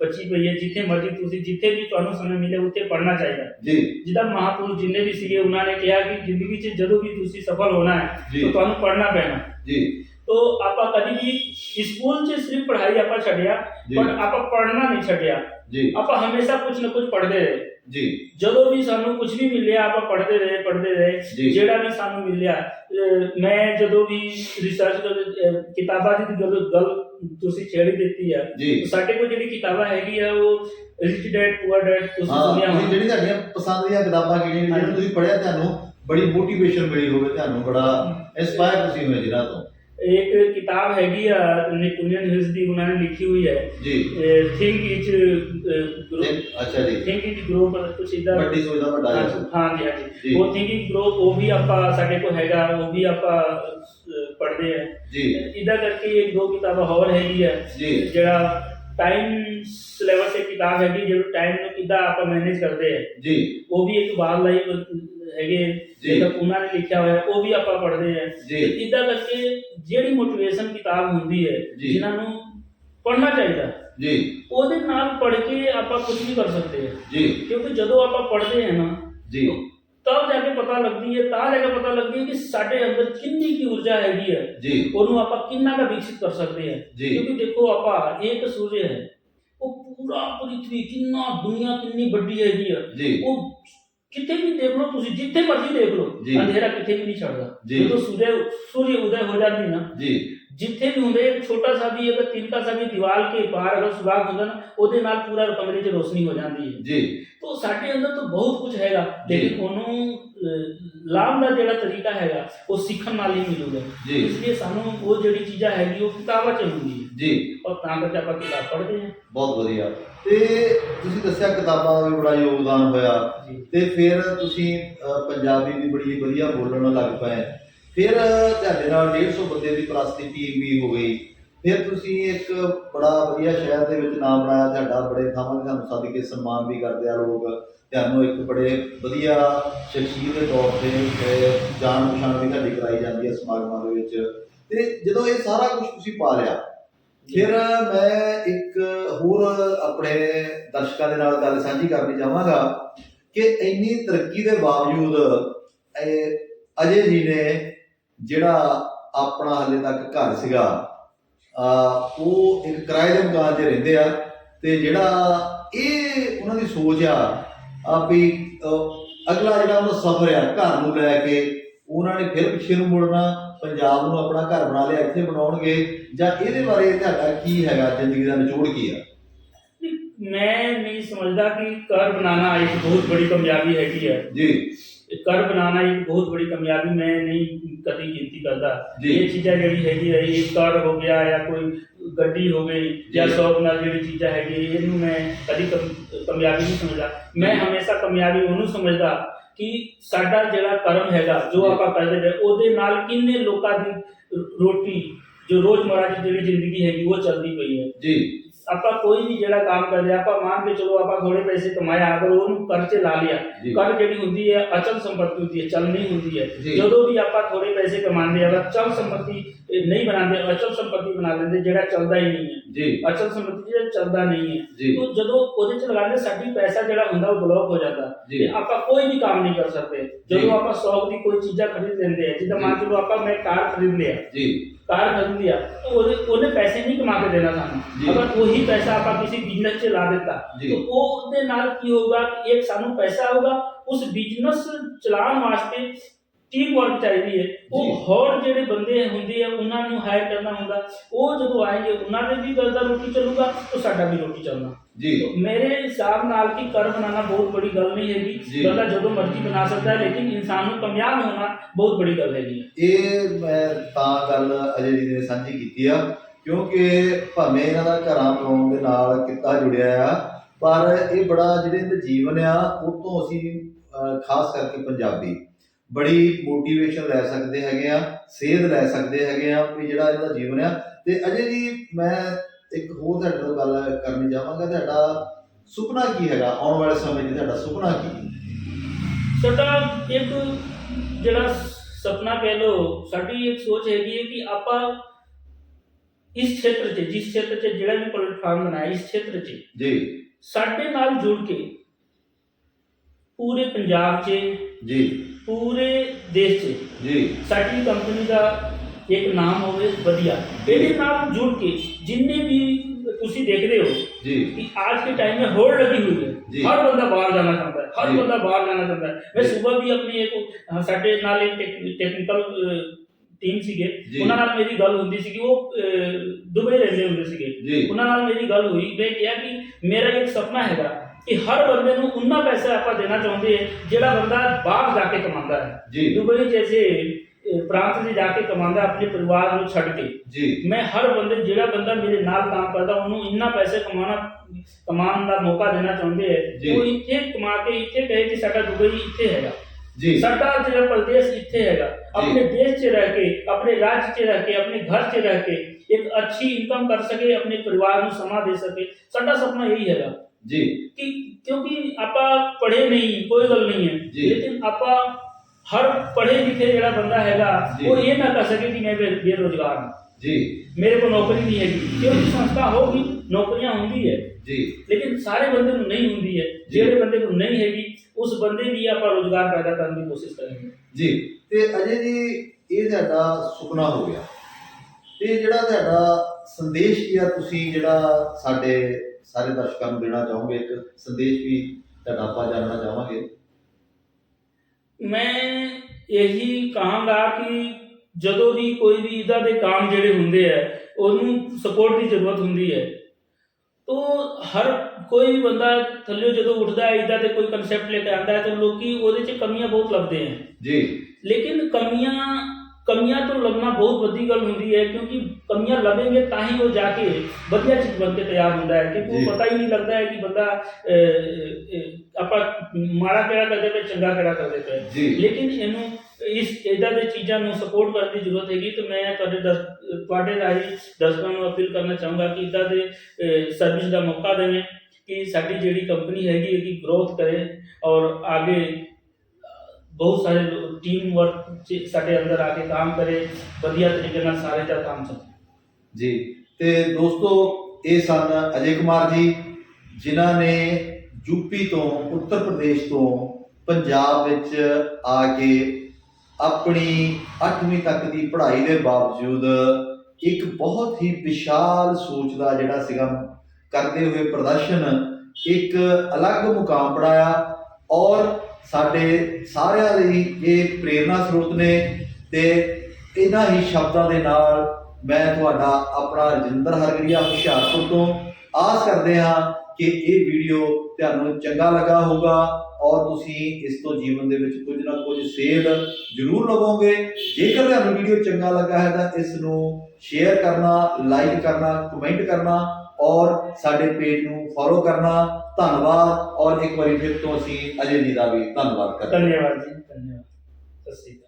ਬਚੀ ਪਈ ਹੈ ਜਿੱਥੇ ਮਰਜ਼ੀ ਤੁਸੀਂ ਜਿੱਥੇ ਵੀ ਤੁਹਾਨੂੰ ਸਮੇਂ ਮਿਲੇ ਉੱਥੇ ਪੜ੍ਹਨਾ ਚਾਹੀਦਾ ਜੀ ਜਿੱਦਾਂ ਮਹਾਪੁਰਸ਼ ਜਿੰਨੇ ਵੀ ਸੀਗੇ ਉਹਨਾਂ ਨੇ ਕਿਹਾ ਕਿ ਜ਼ਿੰਦਗੀ 'ਚ ਜਦੋਂ ਵੀ ਤੁਸੀਂ ਸਫਲ ਹੋਣਾ ਹੈ ਜੀ। ਤਾਂ ਤੁਹਾਨੂੰ ਪੜ੍ਹਨਾ ਪੈਣਾ ਜੀ ਤੋ ਆਪਾਂ ਕਦੀ ਵੀ ਸਕੂਲ 'ਚ ਸਿਰਫ ਪੜ੍ਹਾਈ ਆਪਾਂ ਛੱਡਿਆ ਜੀ ਪਰ ਆਪਾਂ ਪੜ੍ਹਨਾ ਨਹੀਂ ਛੱਡਿਆ ਜੀ। ਆਪਾਂ ਹਮੇਸ਼ਾ ਕੁਝ ਨਾ ਕੁਝ ਪੜ੍ਹਦੇ ਰਹੇ। ਜੀ। ਜਦੋਂ ਵੀ ਸਾਨੂੰ ਕੁਝ ਵੀ ਮਿਲਿਆ ਆਪਾਂ ਪੜ੍ਹਦੇ ਰਹੇ ਪੜ੍ਹਦੇ ਰਹੇ। ਜਿਹੜਾ ਵੀ ਸਾਨੂੰ ਮਿਲਿਆ ਮੈਂ ਜਦੋਂ ਵੀ ਰਿਸਰਚ ਕਿਤਾਬਾਂ ਦੀ ਜਦੋਂ ਗੱਲ ਤੁਸੀਂ ਛੇੜੀ ਦਿੱਤੀ ਆ ਸਾਡੇ ਕੋਲ ਜਿਹੜੀ ਕਿਤਾਬਾਂ ਹੈਗੀ ਆ ਉਹ ਰਿਚ ਡੈਡ ਪੂਅਰ ਡੈਡ ਤੁਸੀਂ ਸੁਣਿਆ ਹੋਣਾ। ਜਿਹੜੀ ਤੁਹਾਡੀਆਂ ਪਸੰਦ ਦੀਆਂ ਕਿਤਾਬਾਂ ਕਿਹੜੀਆਂ ਜਿਹੜੀਆਂ। ਤੁਸੀਂ ਪੜ੍ਹਿਆ ਤੁਹਾਨੂੰ ਬੜੀ ਮੋਟੀਵੇਸ਼ਨ ਮਿਲੀ ਹੋਵੇ ਤੁਹਾਨੂੰ ਬੜਾ ਇੰਸਪਾਇਰ ਤੁਸੀਂ ਹੋਏ ਜਿਨ੍ਹਾਂ ਤੋਂ ਇੱਕ ਕਿਤਾਬ ਹੈਗੀ ਆ ਨਿਕੁਲੀਅਨ ਹਿਲਸ ਦੀ ਉਹਨਾਂ ਨੇ ਲਿਖੀ ਹੋਈ ਹੈ ਜੀ ਥਿੰਕ ਇਚ ਗਰੁੱਪ ਅੱਛਾ ਜੀ ਥਿੰਕ ਇਚ ਗਰੁੱਪ ਕੁਛ ਇਦਾਂ ਵੱਡੀ ਸੋਚ ਦਾ ਵੱਡਾ ਹਾਂਜੀ ਜਸ ਹਾਂਜੀ ਜੀ। ਉਹ ਥਿੰਕਿੰਗ ਗਰੋ ਉਹ ਵੀ ਆਪਾਂ ਸਾਡੇ ਕੋਲ ਹੈਗਾ ਉਹ ਵੀ ਆਪਾਂ ਪੜ੍ਹਦੇ ਆ ਜੀ ਇਦਾਂ ਕਰਕੇ ਇੱਕ ਦੋ ਕਿਤਾਬਾਂ ਹੋਰ ਹੈਗੀ ਆ ਜੀ ਜਿਹੜਾ ਟਾਈਮ ਸਿਲੇਬਸ ਇੱਕ ਕਿਤਾਬ ਹੈਗੀ ਜਿਹੜਾ ਟਾਈਮ ਨੂੰ ਕਿੱਦਾਂ ਆਪਾਂ ਮੈਨੇਜ ਕਰਦੇ ਆ ਜੀ ਉਹ ਵੀ ਇੱਕ ਬਾਹਰ ਲਾਈਵ ਹੈਗੇ ਜੀ। ਜਿਹੜਾ ਉਹਨਾਂ ਨੇ ਲਿਖਿਆ ਹੋਇਆ ਉਹ ਵੀ ਆਪਾਂ ਪੜ੍ਹਦੇ ਆ। ਜੀ। ਇਦਾਂ ਕਰਕੇ ਜਿਹੜੀ ਮੋਟੀਵੇਸ਼ਨ ਕਿਤਾਬ ਹੁੰਦੀ ਹੈ ਜੀ। ਜਿਨ੍ਹਾਂ ਨੂੰ ਪੜ੍ਹਨਾ ਚਾਹੀਦਾ ਜੀ। ਉਹਦੇ ਨਾਲ ਪੜ੍ਹ ਕੇ ਆਪਾਂ ਕੁਝ ਵੀ ਕਰ ਸਕਦੇ ਹਾਂ ਜੀ। ਕਿਉਂਕਿ ਜਦੋਂ ਆਪਾਂ ਪੜ੍ਹਦੇ ਹਾਂ ਨਾ ਜੀ। ਤਬ ਜਾ ਕੇ ਪਤਾ ਲੱਗਦੀ ਹੈ ਤਾਂ ਜਾ ਕੇ ਪਤਾ ਲੱਗਦੀ ਹੈ ਕਿ ਸਾਡੇ ਅੰਦਰ ਕਿੰਨੀ ਕੀ ਊਰਜਾ ਹੈਗੀ ਹੈ। ਜੀ। ਉਹਨੂੰ ਆਪਾਂ ਕਿੰਨਾ ਕੁ ਵਿਕਸਿਤ ਕਰ ਸਕਦੇ ਹਾਂ ਜੀ। ਕਿਉਂਕਿ ਦੇਖੋ ਆਪਾਂ ਇੱਕ ਸੂਰਜ ਹੈ। ਉਹ ਪੂਰਾ ਪ੍ਰਿਥਵੀ ਕਿੰਨਾ ਦੁਨੀਆ ਕਿੰਨੀ ਵੱਡੀ ਹੈਗੀ ਆ। ਜੀ। ਉਹ ਕਿਤੇ ਵੀ ਦੇਖ ਲਓ ਤੁਸੀਂ ਜਿੱਥੇ ਮਰਜ਼ੀ ਦੇਖ ਜੀ। ਲਓ ਅੰਧੇਰਾ ਕਿਤੇ ਵੀ ਨਹੀਂ ਛੱਡਦਾ ਜੀ। ਜਦੋਂ ਸੂਰਜ ਸੂਰਜ ਉदय ਹੋ ਜਾਂਦੀ ਨਾ ਜੀ ਜਿੱਥੇ ਵੀ ਹੁੰਦੇ ਇੱਕ ਛੋਟਾ ਸਾ ਵੀ ਅਗਰ ਤਿੰਨਕਾ ਸਾ ਵੀ ਦੀਵਾਰ ਕੇ ਬਾਹਰ ਅਗਰ ਸੁਰਾਖ ਹੁੰਦਾ ਨਾ ਉਹਦੇ ਨਾਲ ਪੂਰਾ ਕਮਰੇ 'ਚ ਰੋਸ਼ਨੀ ਹੋ ਜਾਂਦੀ ਹੈ। ਜੀ। ਤੋ ਸਾਡੇ ਅੰਦਰ ਤਾਂ ਬਹੁਤ ਕੁਝ ਹੈਗਾ। ਲੇਕਿਨ ਉਹਨੂੰ ਲਾਉਣ ਦਾ ਜਿਹੜਾ ਤਰੀਕਾ ਹੈਗਾ ਉਹ ਸਿੱਖਣ ਨਾਲ ਹੀ ਮਿਲੂਗਾ। ਜੀ। ਇਸ ਲਈ ਸਾਨੂੰ ਉਹ ਜਿਹੜੀ ਚੀਜ਼ਾਂ ਹੈਗੀ ਉਹ ਕਿਤਾਬਾਂ 'ਚ ਹੁੰਦੀ ਹੈ। ਜੀ। ਔਰ ਤਾਂ ਕਰਕੇ ਆਪਾਂ ਕਿਤਾਬ ਪੜ੍ਹਦੇ ਹਾਂ। ਬਹੁਤ ਵਧੀਆ। ਤੇ ਤੁਸੀਂ ਦੱਸਿਆ ਕਿਤਾਬਾਂ ਦਾ ਵੀ ਬੜਾ ਯੋਗਦਾਨ ਹੋਇਆ। ਤੇ ਫਿਰ ਤੁਸੀਂ ਪੰਜਾਬੀ ਵੀ ਬੜੀ ਵਧੀਆ ਬੋਲਣ ਲੱਗ ਪਏ। ਫਿਰ ਤੁਹਾਡੇ ਨਾਲ 150 ਬੰਦੇ ਦੀ ਪਲੱਸ ਦੀ ਟੀਮ ਵੀ ਹੋ ਗਈ। ਫਿਰ ਤੁਸੀਂ ਇੱਕ ਬੜਾ ਵਧੀਆ ਸ਼ਹਿਰ ਦੇ ਵਿੱਚ ਨਾਮ ਬਣਾਇਆ, ਤੁਹਾਡਾ ਬੜੇ ਥਾਵਾਂ ਤੇ ਤੁਹਾਨੂੰ ਸੱਦ ਕੇ ਸਨਮਾਨ ਵੀ ਕਰਦੇ ਆ ਲੋਕ। ਤੁਹਾਨੂੰ ਇੱਕ ਬੜੇ ਵਧੀਆ ਸ਼ਖਸੀਅਤ ਦੇ ਤੌਰ ਤੇ ਜਾਣ ਪਛਾਣ ਵੀ ਤੁਹਾਡੀ ਕਰਾਈ ਜਾਂਦੀ ਹੈ ਸਮਾਗਮਾਂ ਦੇ ਵਿੱਚ। ਤੇ ਜਦੋਂ ਇਹ ਸਾਰਾ ਕੁਝ ਤੁਸੀਂ ਪਾ ਲਿਆ, ਫਿਰ ਮੈਂ ਇੱਕ ਹੋਰ ਆਪਣੇ ਦਰਸ਼ਕਾਂ ਦੇ ਨਾਲ ਗੱਲ ਸਾਂਝੀ ਕਰਨੀ ਚਾਹਾਂਗਾ ਕਿ ਇੰਨੀ ਤਰੱਕੀ ਦੇ ਬਾਵਜੂਦ ਅਜੇ ਜੀ ਨੇ ਜਿਹੜਾ ਆਪਣਾ ਹਾਲੇ ਤੱਕ ਘਰ ਸੀਗਾ ਆ ਉਹ ਇੱਕ ਕਿਰਾਏ ਦੇ ਮਕਾਨ 'ਚ ਰਹਿੰਦੇ ਆ ਤੇ ਜਿਹੜਾ ਇਹ ਉਹਨਾਂ ਦੀ ਸੋਚ ਆ ਆ ਵੀ ਅਹ, ਅਗਲਾ ਜਿਹੜਾ ਉਹਨਾਂ ਸਫ਼ਰ ਆ ਘਰ ਨੂੰ ਲੈ ਕੇ ਉਹਨਾਂ ਨੇ ਫਿਰ ਪਿੱਛੇ ਨੂੰ ਮੁੜਨਾ ਪੰਜਾਬ ਨੂੰ ਆਪਣਾ ਘਰ ਬਣਾ ਲਿਆ ਇੱਥੇ ਬਣਾਉਣਗੇ ਜਾਂ ਇਹਦੇ ਬਾਰੇ ਤੁਹਾਡਾ ਕੀ ਹੈਗਾ ਜ਼ਿੰਦਗੀ ਦਾ ਨਿਚੋੜ ਕੀ ਆ मैं नहीं समझता कि कर बनाना एक बहुत बड़ी कामयाबी हैगी है ਜੀ ਕਰ ਬਣਾਉਣਾ ਇੱਕ ਬਹੁਤ ਬੜੀ ਕਾਮਯਾਬੀ ਮੈਂ ਨਹੀਂ ਕਦੀ ਗਿਣਤੀ ਕਰਦਾ। ਇਹ ਚੀਜ਼ਾਂ ਜਿਹੜੀ ਹੈਗੀ ਹੈ ਇਹ ਕਾਰ ਹੋ ਗਿਆ ਜਾਂ ਕੋਈ ਗੱਡੀ ਹੋ ਗਈ ਜਾਂ ਸ਼ੌਕ ਨਾਲ ਜਿਹੜੀ ਚੀਜ਼ਾਂ ਹੈਗੀ ਇਹਨੂੰ ਮੈਂ ਕਦੀ ਕਮ- ਕਾਮਯਾਬੀ ਨਹੀਂ ਸਮਝਦਾ। ਮੈਂ ਹਮੇਸ਼ਾ ਕਾਮਯਾਬੀ ਉਹਨੂੰ ਸਮਝਦਾ ਕਿ ਸਾਡਾ ਜਿਹੜਾ ਕਰਮ ਹੈਗਾ ਜੋ ਆਪਾਂ ਕਰਦੇ ਪਏ ਉਹਦੇ ਨਾਲ ਕਿੰਨੇ ਲੋਕਾਂ ਦੀ ਰੋਟੀ ਜੋ ਰੋਜ਼ਮਰਰਾ ਦੀ ਜਿਹੜੀ ਜ਼ਿੰਦਗੀ ਹੈਗੀ ਉਹ ਚੱਲਦੀ ਪਈ ਹੈ। ਜੀ। ਆਪਾਂ ਕੋਈ ਵੀ ਜਿਹੜਾ ਕੰਮ ਕਰਦੇ ਹਾਂ, ਆਪਾਂ ਮੰਨ ਕੇ ਚਲੋ ਆਪਾਂ ਥੋੜੇ ਪੈਸੇ ਕਮਾਇਆ ਅਗਰ ਉਹਨੂੰ ਕਰ 'ਚ ਲਾ ਲਿਆ ਜੀ। ਕਰ ਜਿਹੜੀ ਹੁੰਦੀ ਹੈ ਅਚਲ ਸੰਪਤੀ ਹੁੰਦੀ ਹੈ ਚਲ ਨਹੀਂ ਹੁੰਦੀ ਹੈ ਜੀ। ਜਦੋਂ ਵੀ ਆਪਾਂ ਥੋੜੇ ਪੈਸੇ ਕਮਾਉਂਦੇ ਆ ਅਗਰ ਚਲ ਸੰਪਤੀ ਇਹ ਨਹੀਂ ਬਣਾਉਂਦੇ ਅਚਲ ਸੰਪਤੀ ਬਣਾ ਲੈਂਦੇ ਜਿਹੜਾ ਚੱਲਦਾ ਹੀ ਨਹੀਂ ਹੈ ਜੀ ਅਚਲ ਸੰਪਤੀ ਜਿਹੜਾ ਚੱਲਦਾ ਨਹੀਂ ਹੈ ਜੀ ਤੋ ਜਦੋਂ ਉਹਦੇ ਚ ਲਗਾਉਂਦੇ ਸਾਡੀ ਪੈਸਾ ਜਿਹੜਾ ਹੁੰਦਾ ਉਹ ਬਲੌਕ ਹੋ ਜਾਂਦਾ ਜੀ। ਤੇ ਆਪਾਂ ਕੋਈ ਵੀ ਕੰਮ ਨਹੀਂ ਕਰ ਸਕਦੇ ਜੀ। ਜਦੋਂ ਆਪਾਂ ਸ਼ੌਕ ਦੀ ਕੋਈ ਚੀਜ਼ਾਂ ਖਰੀਦ ਲੈਂਦੇ ਆ ਜਿੱਦਾਂ ਮੰਨ ਜੀ। ਲਓ ਆਪਾਂ ਮੈਂ ਕਾਰ ਖਰੀਦ ਲਿਆ ਜੀ ਕਾਰ ਖਰੀਦ ਲਿਆ ਤਾਂ ਉਹਨੇ ਪੈਸੇ ਨਹੀਂ ਕਮਾ ਕੇ ਦੇਣਾ। ਸਾਨੂੰ ਅਗਰ ਉਹੀ ਪੈਸਾ ਆਪਾਂ ਕਿਸੇ ਬਿਜ਼ਨਸ 'ਚ ਲਾ ਦਿੱਤਾ। ਤਾਂ ਉਹਦੇ ਨਾਲ ਕੀ ਹੋਊਗਾ ਕਿ ਇੱਕ ਸਾਨੂੰ ਪੈਸਾ ਆਊਗਾ ਉਸ ਬਿਜ਼ਨਸ ਚਲਾਉਣ ਵਾਸਤੇ ਟੀਮ ਵਰਕ ਚਾਹੀਦੀ ਹੈ। ਉਹ। ਹੋਰ ਜਿਹੜੇ ਬੰਦੇ ਹੁੰਦੇ ਆ ਉਹਨਾਂ ਨੂੰ ਹਾਇਰ ਕਰਨਾ ਹੁੰਦਾ। ਉਹ ਜਦੋਂ ਆਏਗੇ ਉਹਨਾਂ ਦੇ ਵੀ ਗੱਲ ਦਾ ਰੋਟੀ ਚੱਲੂਗਾ ਤਾਂ ਸਾਡਾ ਵੀ ਰੋਟੀ ਚੱਲਣਾ। ਜੀ। ਮੇਰੇ ਹਿਸਾਬ ਨਾਲ ਕਿ ਕਰ ਬਣਾਉਣਾ ਬਹੁਤ ਬੜੀ ਗੱਲ ਨਹੀਂ। ਹੈਗੀ। ਬੰਦਾ ਜਦੋਂ ਮਰਜ਼ੀ ਬਣਾ ਸਕਦਾ ਹੈ ਲੇਕਿਨ ਇਨਸਾਨ ਨੂੰ ਕਾਮਯਾਬ ਹੋਣਾ ਬਹੁਤ ਬੜੀ ਗੱਲ ਹੈਗੀ ਇਹ ਮੈਂ ਤਾਂ ਗੱਲ ਅਜੇ ਜੀ ਨੇ ਸਾਂਝੀ ਕੀਤੀ ਆ ਕਿਉਂਕਿ ਭਾਵੇਂ ਇਹਨਾਂ ਦਾ ਘਰਾਂ ਬਣਾਉਣ ਦੇ ਨਾਲ ਕਿੱਤਾ ਜੁੜਿਆ ਆ ਪਰ ਇਹ ਬੜਾ ਜਿਹੜੇ ਜੀਵਨ ਆ ਉਹ ਤੋਂ ਅਸੀਂ ਖਾਸ ਕਰਕੇ ਪੰਜਾਬੀ ਬੜੀ ਮੋਟੀਵੇਸ਼ਨ ਲੈ ਸਕਦੇ ਹੈਗੇ ਆ ਸੇਧ ਲੈ ਸਕਦੇ ਹੈਗੇ ਆ ਵੀ ਜਿਹੜਾ ਇਹਦਾ ਜੀਵਨ ਆ। ਤੇ ਅਜੇ ਜੀ ਮੈਂ ਇੱਕ ਹੋਰ ਤੁਹਾਡੇ ਨਾਲ ਗੱਲ ਕਰਨੀ ਚਾਹਾਂਗਾ ਤੁਹਾਡਾ ਸੁਪਨਾ ਕੀ ਹੈਗਾ? ਆਉਣ ਵਾਲੇ ਸਮੇਂ 'ਚ ਤੁਹਾਡਾ ਸੁਪਨਾ ਕੀ? ਸਾਡਾ ਇੱਕ ਜਿਹੜਾ ਸੁਪਨਾ ਕਹਿ ਲੋ ਸਾਡੀ ਇੱਕ ਸੋਚ ਹੈਗੀ ਹੈ ਕਿ ਆਪਾਂ ਇਸ ਖੇਤਰ 'ਚ ਜਿਸ ਖੇਤਰ 'ਚ ਜਿਹੜਾ ਵੀ ਪਲੇਟਫਾਰਮ ਬਣਾਇਆ ਇਸ ਖੇਤਰ 'ਚ ਜੀ। ਸਾਡੇ ਨਾਲ ਜੁੜ ਕੇ ਪੂਰੇ ਪੰਜਾਬ 'ਚ ਜੀ। ਪੂਰੇ ਦੇਸ਼ 'ਚ ਜੀ ਸਾਡੀ ਕੰਪਨੀ ਦਾ ਇੱਕ ਨਾਮ ਹੋਵੇ ਵਧੀਆ ਇਹਦੇ ਨਾਲ ਜੁੜ ਕੇ ਜਿੰਨੇ ਵੀ ਤੁਸੀਂ ਦੇਖਦੇ ਹੋ ਜੀ कि आज के टाइम में होड़ लगी हुई जी। है हर बंदा बाहर जाना चाहता है हर जी। बंदा बाहर जाना चाहता है मैं जी। सुबह भी अपनी एक ਅਹ ਸਾਡੇ ਨਾਲ ਇੱਕ ਟੈਕਨੀਕਲ ਟੀਮ ਸੀਗੇ ਜੀ। ਉਹਨਾਂ ਨਾਲ ਮੇਰੀ ਗੱਲ ਹੁੰਦੀ ਸੀ ਕਿ ਉਹ ਅਹ, ਦੁਬਈ ਰਹਿੰਦੇ ਹੁੰਦੇ ਸੀਗੇ ਜੀ ਉਹਨਾਂ ਨਾਲ ਮੇਰੀ ਗੱਲ ਹੋਈ ਮੈਂ ਕਿਹਾ ਕਿ ਮੇਰਾ ਇੱਕ ਸੁਪਨਾ ਹੈਗਾ ਕਿ ਹਰ ਬੰਦੇ ਨੂੰ ਉਨਾ ਪੈਸਾ ਆਪਾਂ ਦੇਣਾ ਚਾਹੁੰਦੇ ਹਾਂ ਜਿਹੜਾ ਬੰਦਾ ਬਾਹਰ ਜਾ ਕੇ ਕਮਾਉਂਦਾ ਹੈ। ਜੀ। ਦੁਬਈ ਜੈਸੇ ਅਹ, ਪ੍ਰਾਂਤ 'ਚ ਜਾ ਕੇ ਕਮਾਉਂਦਾ ਆਪਣੇ ਪਰਿਵਾਰ ਨੂੰ ਛੱਡ ਕੇ। ਜੀ। ਮੈਂ ਹਰ ਬੰਦੇ ਜਿਹੜਾ ਬੰਦਾ ਮੇਰੇ ਨਾਲ ਕੰਮ ਕਰਦਾ ਉਹਨੂੰ ਇੰਨਾ ਪੈਸੇ ਕਮਾਉਣਾ ਕਮਾਉਣ ਦਾ ਮੌਕਾ ਦੇਣਾ ਚਾਹੁੰਦੇ ਜੀ। ਹੈ ਉਹ ਇੱਥੇ ਕਮਾ ਕੇ ਇੱਥੇ ਕਹੇ ਕਿ ਸਾਡਾ ਦੁਬਈ ਇੱਥੇ ਹੈਗਾ। ਜੀ। ਸਾਡਾ ਜਿਹੜਾ ਪ੍ਰਦੇਸ਼ ਇੱਥੇ ਹੈਗਾ। ਆਪਣੇ ਦੇਸ਼ 'ਚ ਰਹਿ ਕੇ ਆਪਣੇ ਰਾਜ 'ਚ ਰਹਿ ਕੇ ਆਪਣੇ ਘਰ 'ਚ ਰਹਿ ਕੇ ਇੱਕ ਅੱਛੀ ਇਨਕਮ ਕਰ ਸਕੇ ਆਪਣੇ ਪਰਿਵਾਰ ਨੂੰ ਸਮਾਂ ਦੇ ਸਕੇ। ਸਾਡਾ ਸੁਪਨਾ ਇਹੀ ਹੈਗਾ। ਜੀ। ਕਿ ਕਿਉਂਕਿ ਆਪਾਂ ਪੜ੍ਹੇ ਨਹੀਂ ਕੋਈ ਗੱਲ ਨਹੀਂ ਹੈ। ਲੇਕਿਨ ਆਪਾਂ ਹਰ ਪੜ੍ਹੇ ਲਿਖੇ ਜਿਹੜਾ ਬੰਦਾ ਹੈਗਾ। ਉਹ ਇਹ ਨਾ ਕਰ ਸਕੇ ਕਿ ਮੈਂ ਬੇਰੁਜ਼ਗਾਰ ਹਾਂ। ਜੀ। ਮੇਰੇ ਕੋਲ ਨੌਕਰੀ ਨਹੀਂ ਹੈਗੀ। ਕਿਉਂਕਿ ਸੰਸਥਾ ਹੋਗੀ ਨੌਕਰੀਆਂ ਹੁੰਦੀ ਹੈ। ਜੀ। ਲੇਕਿਨ ਸਾਰੇ ਬੰਦੇ ਨੂੰ ਨਹੀਂ ਹੁੰਦੀ ਹੈ। ਜਿਹੜੇ ਬੰਦੇ ਨੂੰ ਨਹੀਂ ਹੈਗੀ ਉਸ ਬੰਦੇ ਲਈ ਆਪਾਂ ਰੋਜ਼ਗਾਰ ਪੈਦਾ ਕਰਨ ਦੀ ਕੋਸ਼ਿਸ਼ ਕਰਾਂਗੇ। ਜੀ। ਤੇ ਅਜੇ ਜੀ ਇਹ ਤੁਹਾਡਾ ਸੁਪਨਾ ਹੋ ਗਿਆ। ਤੇ ਜਿਹੜਾ ਤੁਹਾਡਾ ਸੰਦੇਸ਼ ਕੀ ਆ ਤੁਸੀਂ ਜਿਹੜਾ ਸਾਡੇ ਸਾਰੇ ਦਰਸ਼ਕਾਂ ਨੂੰ ਦੇਣਾ ਚਾਹੋਗੇ? ਇੱਕ ਸੰਦੇਸ਼ ਵੀ ਤੁਹਾਡਾ ਆਪਾਂ ਜਾਣਨਾ ਚਾਹਾਂਗੇ। ਮੈਂ ਇਹੀ ਕਹਾਂਗਾ ਕਿ ਜਦੋਂ ਵੀ ਕੋਈ ਵੀ ਇਦਾਂ ਦੇ ਕੰਮ ਜਿਹੜੇ ਹੁੰਦੇ ਆ ਉਹਨੂੰ ਸਪੋਰਟ ਦੀ ਜ਼ਰੂਰਤ ਹੁੰਦੀ ਹੈ। ਤੋ ਹਰ ਕੋਈ ਵੀ ਬੰਦਾ ਥੱਲੇ ਜਦੋਂ ਉੱਠਦਾ ਹੈ ਇਦਾਂ ਦੇ ਕੋਈ ਕਨਸੈਪਟ ਲੈ ਕੇ ਆਉਂਦਾ ਹੈ ਤਾਂ ਲੋਕੀ ਉਹਦੇ 'ਚ ਕਮੀਆਂ ਬਹੁਤ ਲੱਭਦੇ ਹਨ ਜੀ। ਲੇਕਿਨ ਕਮੀਆਂ ਕਮੀਆਂ ਤੋਂ ਲੱਭਣਾ ਬਹੁਤ ਵੱਡੀ ਗੱਲ ਹੁੰਦੀ ਹੈ ਕਿਉਂਕਿ ਕਮੀਆਂ ਲੱਭेंगे ਤਾਂ ਹੀ ਉਹ ਜਾ ਕੇ ਵਧੀਆ ਚੀਜ਼ ਬਣ ਕੇ ਤਿਆਰ ਹੁੰਦਾ ਹੈ। ਕਿਉਂਕਿ। ਉਹ ਪਤਾ ਹੀ ਨਹੀਂ ਲੱਗਦਾ ਹੈ ਕਿ ਬੰਦਾ ਆਪਾਂ ਮਾੜਾ ਕਿਹੜਾ ਕਰਦੇ ਪਏ ਚੰਗਾ ਕਿਹੜਾ ਕਰਦੇ ਪਏ। ਲੇਕਿਨ ਇਹਨੂੰ ਇਸ ਇਦਾਂ ਦੇ ਚੀਜ਼ਾਂ ਨੂੰ ਸਪੋਰਟ ਕਰਨ ਦੀ ਜ਼ਰੂਰਤ ਹੈਗੀ ਤੇ ਮੈਂ ਤੁਹਾਡੇ ਤੁਹਾਡੇ ਰਾਹੀਂ ਦਰਸ਼ਕਾਂ ਨੂੰ ਅਪੀਲ ਕਰਨਾ ਚਾਹੂੰਗਾ ਕਿ ਇਦਾਂ ਦੇ ਸਰਵਿਸ ਦਾ ਮੌਕਾ ਦੇਵੇਂ ਕਿ ਸਾਡੀ ਜਿਹੜੀ ਕੰਪਨੀ ਹੈਗੀ ਹੈ ਕਿ ਗਰੋਥ ਕਰੇ ਔਰ ਆਗੇ ਬਹੁਤ ਸਾਰੇ ਟੀਮ ਵਰਕ ਸਾਡੇ ਅੰਦਰ ਆ ਕੇ ਕੰਮ ਕਰੇ, ਵਧੀਆ ਤਰੀਕੇ ਨਾਲ ਸਾਰੇ ਦਾ ਕੰਮ ਚੱਲੇ। ਜੀ, ਤੇ ਦੋਸਤੋ, ਇਹ ਸਨ ਅਜੇ ਕੁਮਾਰ ਜੀ, ਜਿਨ੍ਹਾਂ ਨੇ ਯੂਪੀ ਤੋਂ, ਉੱਤਰ ਪ੍ਰਦੇਸ਼ ਤੋਂ ਪੰਜਾਬ ਵਿੱਚ ਆ ਕੇ ਆਪਣੀ 8ਵੀਂ ਤੱਕ ਦੀ ਪੜ੍ਹਾਈ ਦੇ ਬਾਵਜੂਦ ਇੱਕ ਬਹੁਤ ਹੀ ਵਿਸ਼ਾਲ ਸੋਚ ਦਾ ਜਿਹੜਾ ਸੀਗਾ, ਕਰਦੇ ਹੋਏ ਪ੍ਰਦਰਸ਼ਨ, ਇੱਕ ਅਲੱਗ ਮੁਕਾਮ ਬਣਾਇਆ ਔਰ ਸਾਡੇ ਸਾਰਿਆਂ ਲਈ ਇਹ ਪ੍ਰੇਰਨਾ ਸਰੋਤ ਨੇ ਤੇ ਇਹਨਾਂ ਹੀ ਸ਼ਬਦਾਂ ਦੇ ਨਾਲ ਮੈਂ ਤੁਹਾਡਾ ਆਪਣਾ ਰਜਿੰਦਰ ਹਰਗੜੀਆ ਹੁਸ਼ਿਆਰਪੁਰ ਤੋਂ ਆਸ ਕਰਦੇ ਹਾਂ ਕਿ ਇਹ ਵੀਡੀਓ ਤੁਹਾਨੂੰ ਚੰਗਾ ਲੱਗਾ ਹੋਊਗਾ ਔਰ ਤੁਸੀਂ ਇਸ ਤੋਂ ਜੀਵਨ ਦੇ ਵਿੱਚ ਕੁਝ ਨਾ ਕੁਝ ਸੇਧ ਜ਼ਰੂਰ ਲਵੋਗੇ। ਜੇਕਰ ਤੁਹਾਨੂੰ ਵੀਡੀਓ ਚੰਗਾ ਲੱਗਾ ਹੈ ਤਾਂ ਇਸ ਨੂੰ ਸ਼ੇਅਰ ਕਰਨਾ, ਲਾਈਕ ਕਰਨਾ, ਕਮੈਂਟ ਕਰਨਾ ਔਰ ਸਾਡੇ ਪੇਜ ਨੂੰ ਫੋਲੋ ਕਰਨਾ। ਧੰਨਵਾਦ ਔਰ ਇੱਕ ਵਾਰੀ ਫਿਰ ਤੋਂ ਅਸੀਂ ਅਜੇ ਜੀ ਦਾ ਵੀ ਧੰਨਵਾਦ ਕਰਦੇ। ਹਾਂ ਧੰਨਵਾਦ ਜੀ, ਧੰਨਵਾਦ। ਸਤਿ ਸ਼੍ਰੀ ਅਕਾਲ।